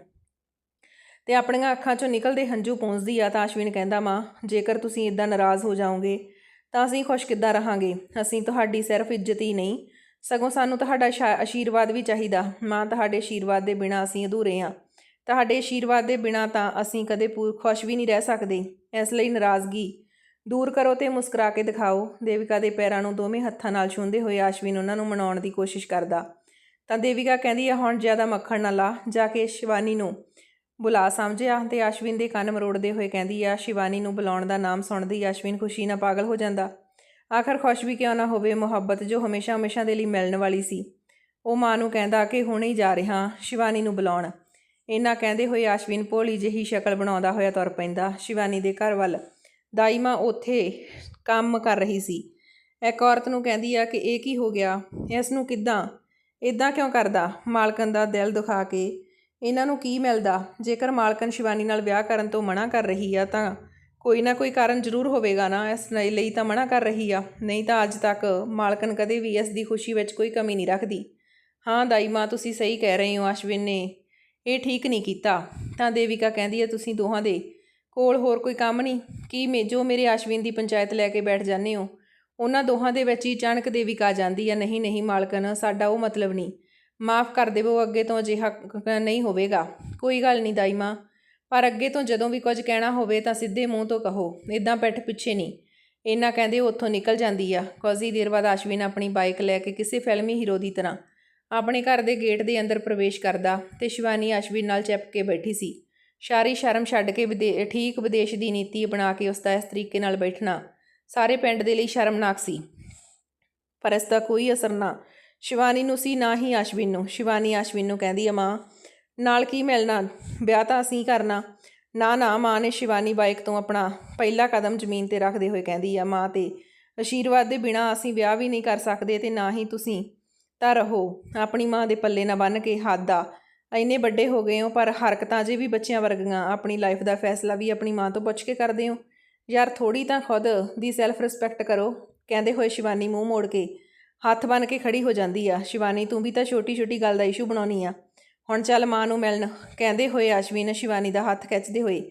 [SPEAKER 1] ਤੇ ਆਪਣੀਆਂ ਅੱਖਾਂ ਚੋਂ ਨਿਕਲਦੇ ਹੰਝੂ ਪੂੰਝਦੀ ਆ, ਤਾਂ ਅਸ਼ਵਿਨ ਕਹਿੰਦਾ, ਮਾਂ, ਜੇਕਰ ਤੁਸੀਂ ਇਦਾਂ ਨਾਰਾਜ਼ ਹੋ ਜਾਓਗੇ, ਤਾਂ ਅਸੀਂ ਖੁਸ਼ ਕਿੱਦਾਂ ਰਹਾਂਗੇ? ਅਸੀਂ ਤੁਹਾਡੀ ਸਿਰਫ ਇੱਜ਼ਤ ਹੀ ਨਹੀਂ, ਸਗੋਂ ਸਾਨੂੰ ਤੁਹਾਡਾ ਸ਼ਾ- ਆਸ਼ੀਰਵਾਦ ਵੀ ਚਾਹੀਦਾ। ਮਾਂ, ਤੁਹਾਡੇ ਆਸ਼ੀਰਵਾਦ ਦੇ ਬਿਨਾਂ ਅਸੀਂ ਅਧੂਰੇ ਆ। ਤੁਹਾਡੇ ਆਸ਼ੀਰਵਾਦ ਦੇ ਬਿਨਾਂ ਤਾਂ ਅਸੀਂ ਕਦੇ ਪੂਰ ਖੁਸ਼ ਵੀ ਨਹੀਂ ਰਹਿ ਸਕਦੇ। ਇਸ ਲਈ ਨਾਰਾਜ਼ਗੀ ਦੂਰ ਕਰੋ ਤੇ ਮੁਸਕਰਾ ਕੇ ਦਿਖਾਓ। ਦੇਵਿਕਾ ਦੇ ਪੈਰਾਂ ਨੂੰ ਦੋਵੇਂ ਹੱਥਾਂ ਨਾਲ ਛੂੰਹਦੇ ਹੋਏ ਆਸ਼ਵਿਨ ਉਹਨਾਂ ਨੂੰ ਮਨਾਉਣ ਦੀ ਕੋਸ਼ਿਸ਼ ਕਰਦਾ। ਤਾਂ ਦੇਵਿਕਾ ਕਹਿੰਦੀ ਆ, ਹੁਣ ਜ਼ਿਆਦਾ ਮੱਖਣ ਨਾ ਲਾ, ਜਾ ਕੇ ਸ਼ਿਵਾਨੀ ਨੂੰ ਬੁਲਾ ਸਮਝਿਆ। ਤੇ ਆਸ਼ਵਿਨ ਦੇ ਕੰਨ ਮਰੋੜਦੇ ਹੋਏ ਕਹਿੰਦੀ ਆ, ਸ਼ਿਵਾਨੀ ਨੂੰ ਬੁਲਾਉਣ ਦਾ ਨਾਮ ਸੁਣਦੀ ਆਸ਼ਵਿਨ ਖੁਸ਼ੀ ਨਾਲ ਪਾਗਲ ਹੋ ਜਾਂਦਾ। ਆਖਰ ਖੁਸ਼ ਵੀ ਕਿਉਂ ਨਾ ਹੋਵੇ? ਮੁਹੱਬਤ ਜੋ ਹਮੇਸ਼ਾ ਹਮੇਸ਼ਾ ਦੇ ਲਈ ਮਿਲਣ ਵਾਲੀ ਸੀ। ਉਹ ਮਾਂ ਨੂੰ ਕਹਿੰਦਾ ਕਿ ਹੁਣੇ ਹੀ ਜਾ ਰਿਹਾ। ਸ਼ਿਵਾਨੀ ਨੂੰ ਬੁਲਾਉਣ। ਇੰਨਾ ਕਹਿੰਦੇ ਹੋਏ ਆਸ਼ਵਿਨ ਭੋਲੀ ਜਿਹੀ ਸ਼ਕਲ ਬਣਾਉਂਦਾ ਹੋਇਆ ਤੁਰ ਪੈਂਦਾ। ਸ਼ਿਵਾਨੀ ਦੇ ਘਰ ਵੱਲ ਦਾਈਮਾਂ ਉੱਥੇ ਕੰਮ ਕਰ ਰਹੀ ਸੀ। ਇੱਕ ਔਰਤ ਨੂੰ ਕਹਿੰਦੀ ਆ ਕਿ ਇਹ ਕੀ ਹੋ ਗਿਆ? ਇਸ ਨੂੰ ਕਿੱਦਾਂ? ਇਦਾਂ ਕਿਉਂ ਕਰਦਾ? ਮਾਲਕਨ ਦਾ ਦਿਲ ਦੁਖਾ ਕੇ। ਇਹਨਾਂ ਨੂੰ ਕੀ ਮਿਲਦਾ? ਜੇਕਰ ਮਾਲਕਨ ਸ਼ਿਵਾਨੀ ਨਾਲ ਵਿਆਹ ਕਰਨ ਤੋਂ ਮਨਾ ਕਰ ਰਹੀ ਆ ਤਾਂ ਕੋਈ ਨਾ ਕੋਈ ਕਾਰਨ ਜ਼ਰੂਰ ਹੋਵੇਗਾ ਨਾ? ਇਸ ਲਈ ਲਈ ਤਾਂ ਮਨਾ ਕਰ ਰਹੀ ਆ। ਨਹੀਂ ਤਾਂ ਅੱਜ ਤੱਕ ਮਾਲਕਨ ਕਦੇ ਵੀ ਇਸ ਦੀ ਖੁਸ਼ੀ ਵਿੱਚ ਕੋਈ ਕਮੀ ਨਹੀਂ ਰੱਖਦੀ। ਹਾਂ ਦਾਈ ਮਾਂ, ਤੁਸੀਂ ਸਹੀ ਕਹਿ ਰਹੇ ਹੋ ਅਸ਼ਵਿਨ ਨੇ। ਇਹ ਠੀਕ ਨਹੀਂ ਕੀਤਾ, ਤਾਂ ਦੇਵਿਕਾ ਕਹਿੰਦੀ ਹੈ ਤੁਸੀਂ ਦੋਹਾਂ ਦੇ ਕੋਲ ਹੋਰ ਕੋਈ ਕੰਮ ਨਹੀਂ? ਕੀ ਮੇ, ਜੋ ਮੇਰੇ ਅਸ਼ਵਿਨ ਦੀ ਪੰਚਾਇਤ ਲੈ ਕੇ ਬੈਠ ਜਾਂਦੇ ਹੋ, ਉਹਨਾਂ ਦੋਹਾਂ ਦੇ ਵਿੱਚ ਹੀ ਅਚਾਨਕ ਦੇਵਿਕਾ ਆ ਜਾਂਦੀ ਹੈ ਨਹੀਂ ਨਹੀਂ ਮਾਲਕਨ, ਸਾਡਾ ਉਹ ਮਤਲਬ ਨਹੀਂ। ਮਾਫ ਕਰ ਦੇਵੋ, ਅੱਗੇ ਤੋਂ ਅਜਿਹਾ ਨਹੀਂ ਹੋਵੇਗਾ। ਕੋਈ ਗੱਲ ਨਹੀਂ ਦਾਈ ਮਾਂ, ਪਰ ਅੱਗੇ ਤੋਂ ਜਦੋਂ ਵੀ ਕੁਝ ਕਹਿਣਾ ਹੋਵੇ ਤਾਂ ਸਿੱਧੇ ਮੂੰਹ ਤੋਂ ਕਹੋ ਇਦਾਂ ਪਿੱਠ ਪਿੱਛੇ ਨਹੀਂ। ਇਹਨਾਂ ਕਹਿੰਦੇ ਉਹ ਉੱਥੋਂ ਨਿਕਲ ਜਾਂਦੀ ਆ। ਕੁਝ ਹੀ ਦੇਰ ਬਾਅਦ ਅਸ਼ਵਿਨ ਆਪਣੀ ਬਾਈਕ ਲੈ ਕੇ ਕਿਸੇ ਫਿਲਮੀ ਹੀਰੋ ਦੀ ਤਰ੍ਹਾਂ ਆਪਣੇ ਘਰ ਦੇ ਗੇਟ ਦੇ ਅੰਦਰ ਪ੍ਰਵੇਸ਼ ਕਰਦਾ ਤੇ ਸ਼ਿਵਾਨੀ ਅਸ਼ਵਿਨ ਨਾਲ ਚਿਪਕ ਕੇ ਬੈਠੀ ਸੀ। ਸਾਰੀ ਸ਼ਰਮ ਛੱਡ ਕੇ ਵਿਦੇ, ਠੀਕ ਵਿਦੇਸ਼ ਦੀ ਨੀਤੀ ਅਪਣਾ ਕੇ ਉਸ ਦਾ ਇਸ ਤਰੀਕੇ ਨਾਲ ਬੈਠਣਾ ਸਾਰੇ ਪਿੰਡ ਦੇ ਲਈ ਸ਼ਰਮਨਾਕ ਸੀ। ਪਰ ਇਸ ਦਾ ਕੋਈ ਅਸਰ ਨਾ ਸ਼ਿਵਾਨੀ ਨੂੰ ਸੀ, ਨਾ ਹੀ ਅਸ਼ਵਿਨ ਨੂੰ। ਸ਼ਿਵਾਨੀ ਅਸ਼ਵਿਨ ਨੂੰ ਕਹਿੰਦੀ ਆ ਮਾਂ ਨਾਲ ਕੀ ਮਿਲਣਾ? ਵਿਆਹ ਤਾਂ ਅਸੀਂ ਕਰਨਾ। ਨਾ ਨਾ, ਮਾਂ ਨੇ ਸ਼ਿਵਾਨੀ ਬਾਈਕ ਤੋਂ ਆਪਣਾ ਪਹਿਲਾ ਕਦਮ ਜ਼ਮੀਨ ਤੇ ਰੱਖਦੇ ਹੋਏ ਕਹਿੰਦੀ ਆ ਮਾਂ ਤੇ ਆਸ਼ੀਰਵਾਦ ਦੇ ਬਿਨਾ ਅਸੀਂ ਵਿਆਹ ਵੀ ਨਹੀਂ ਕਰ ਸਕਦੇ ਤੇ ਨਾ ਹੀ ਤੁਸੀਂ ਤਾਂ ਰਹੋ। ਆਪਣੀ ਮਾਂ ਦੇ ਪੱਲੇ ਨਾ ਬੰਨ ਕੇ ਹੱਦ। ਆ ਇੰਨੇ ਵੱਡੇ ਹੋ ਗਏ ਹੋ, ਪਰ ਹਰਕਤਾਂ ਜੇ ਵੀ ਬੱਚਿਆਂ ਵਰਗੀਆਂ, ਆਪਣੀ ਲਾਈਫ ਦਾ ਫੈਸਲਾ ਵੀ ਆਪਣੀ ਮਾਂ ਤੋਂ ਪੁੱਛ ਕੇ ਕਰਦੇ ਹੋ। ਯਾਰ ਥੋੜੀ ਤਾਂ ਖੁਦ ਦੀ ਸੈਲਫ ਰਿਸਪੈਕਟ ਕਰੋ। ਕਹਿੰਦੇ ਹੋਏ ਸ਼ਿਵਾਨੀ ਮੂੰਹ ਮੋੜ ਕੇ ਹੱਥ ਬੰਨ ਕੇ ਖੜੀ ਹੋ ਜਾਂਦੀ ਆ। ਸ਼ਿਵਾਨੀ, ਤੂੰ ਵੀ ਤਾਂ ਛੋਟੀ ਛੋਟੀ ਗੱਲ ਦਾ ਇਸ਼ੂ ਬਣਾਉਣੀ ਆ। ਹੁਣ ਚੱਲ ਮਾਂ ਨੂੰ ਮਿਲਣ। ਕਹਿੰਦੇ ਹੋਏ ਅਸ਼ਵਿਨ ਸ਼ਿਵਾਨੀ ਦਾ ਹੱਥ ਖਿੱਚਦੇ ਹੋਏ,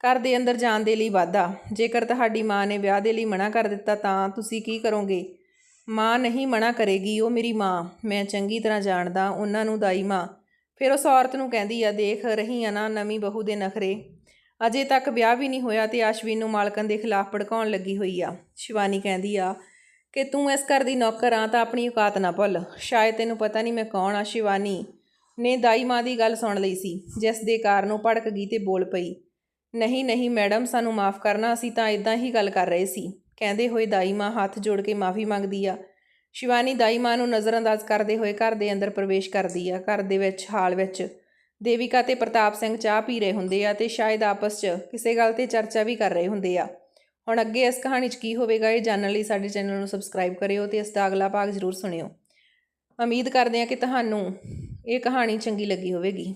[SPEAKER 1] ਘਰ ਦੇ ਅੰਦਰ ਜਾਣ ਦੇ ਲਈ ਵਾਧਾ। ਜੇਕਰ ਤੁਹਾਡੀ ਮਾਂ ਨੇ ਵਿਆਹ ਦੇ ਲਈ ਮਨਾ ਕਰ ਦਿੱਤਾ ਤਾਂ ਤੁਸੀਂ ਕੀ ਕਰੋਗੇ? ਮਾਂ ਨਹੀਂ ਮਨਾ ਕਰੇਗੀ ਉਹ ਮੇਰੀ ਮਾਂ, ਮੈਂ ਚੰਗੀ ਤਰ੍ਹਾਂ ਜਾਣਦਾ ਉਹਨਾਂ ਨੂੰ ਦਾਈ ਮਾਂ। ਫਿਰ ਉਸ ਔਰਤ ਨੂੰ ਕਹਿੰਦੀ ਆ, ਦੇਖ ਰਹੀ ਆ ਨਾ ਨਵੀਂ ਬਹੂ ਦੇ ਨਖਰੇ। ਅਜੇ ਤੱਕ ਵਿਆਹ ਵੀ ਨਹੀਂ ਹੋਇਆ ਤੇ ਆਸ਼ਵੀਨ ਨੂੰ ਮਾਲਕਨ ਦੇ ਖਿਲਾਫ ਭੜਕਾਉਣ ਲੱਗੀ ਹੋਈ ਆ। ਸ਼ਿਵਾਨੀ ਕਹਿੰਦੀ ਆ ਕਿ ਤੂੰ ਇਸ ਘਰ ਦੀ ਨੌਕਰ ਆ ਤਾਂ ਆਪਣੀ ਔਕਾਤ ਨਾ ਭੁੱਲ। ਸ਼ਾਇਦ ਤੈਨੂੰ ਪਤਾ ਨਹੀਂ ਮੈਂ ਕੌਣ ਆ, ਸ਼ਿਵਾਨੀ ਨੇ ਦਾਈ ਮਾਂ ਦੀ ਗੱਲ ਸੁਣ ਲਈ ਸੀ, ਜਿਸ ਦੇ ਕਾਰਨ ਉਹ ਭੜਕ ਗਈ ਤੇ ਬੋਲ ਪਈ, ਨਹੀਂ ਨਹੀਂ, ਮੈਡਮ, ਸਾਨੂੰ ਮਾਫ ਕਰਨਾ, ਅਸੀਂ ਤਾਂ ਇਦਾਂ ਹੀ ਗੱਲ ਕਰ ਰਹੇ ਸੀ। ਕਹਿੰਦੇ ਹੋਏ ਦਾਈ ਮਾਂ ਹੱਥ ਜੋੜ ਕੇ ਮਾਫੀ ਮੰਗਦੀ ਆ। ਸ਼ਿਵਾਨੀ ਦਾਈ ਮਾਂ ਨੂੰ ਨਜ਼ਰਅੰਦਾਜ਼ ਕਰਦੇ ਹੋਏ ਘਰ ਦੇ ਅੰਦਰ ਪ੍ਰਵੇਸ਼ ਕਰਦੀ ਆ। ਘਰ ਦੇ ਵਿੱਚ, ਹਾਲ ਵਿੱਚ ਦੇਵਿਕਾ ਤੇ ਪ੍ਰਤਾਪ ਸਿੰਘ ਚਾਹ ਪੀ ਰਹੇ ਹੁੰਦੇ ਆ ਤੇ ਸ਼ਾਇਦ ਆਪਸ 'ਚ ਕਿਸੇ ਗੱਲ ਤੇ ਚਰਚਾ ਵੀ ਕਰ ਰਹੇ ਹੁੰਦੇ ਆ। ਹੁਣ ਅੱਗੇ ਇਸ ਕਹਾਣੀ 'ਚ ਕੀ ਹੋਵੇਗਾ ਇਹ ਜਾਣਨ ਲਈ ਸਾਡੇ ਚੈਨਲ ਨੂੰ ਸਬਸਕ੍ਰਾਈਬ ਕਰਿਓ ਤੇ ਇਸ ਦਾ ਅਗਲਾ ਭਾਗ ਜ਼ਰੂਰ ਸੁਣਿਓ। ਉਮੀਦ ਕਰਦੇ ਹਾਂ ਕਿ ਤੁਹਾਨੂੰ ਇਹ ਕਹਾਣੀ ਚੰਗੀ ਲੱਗੀ ਹੋਵੇਗੀ।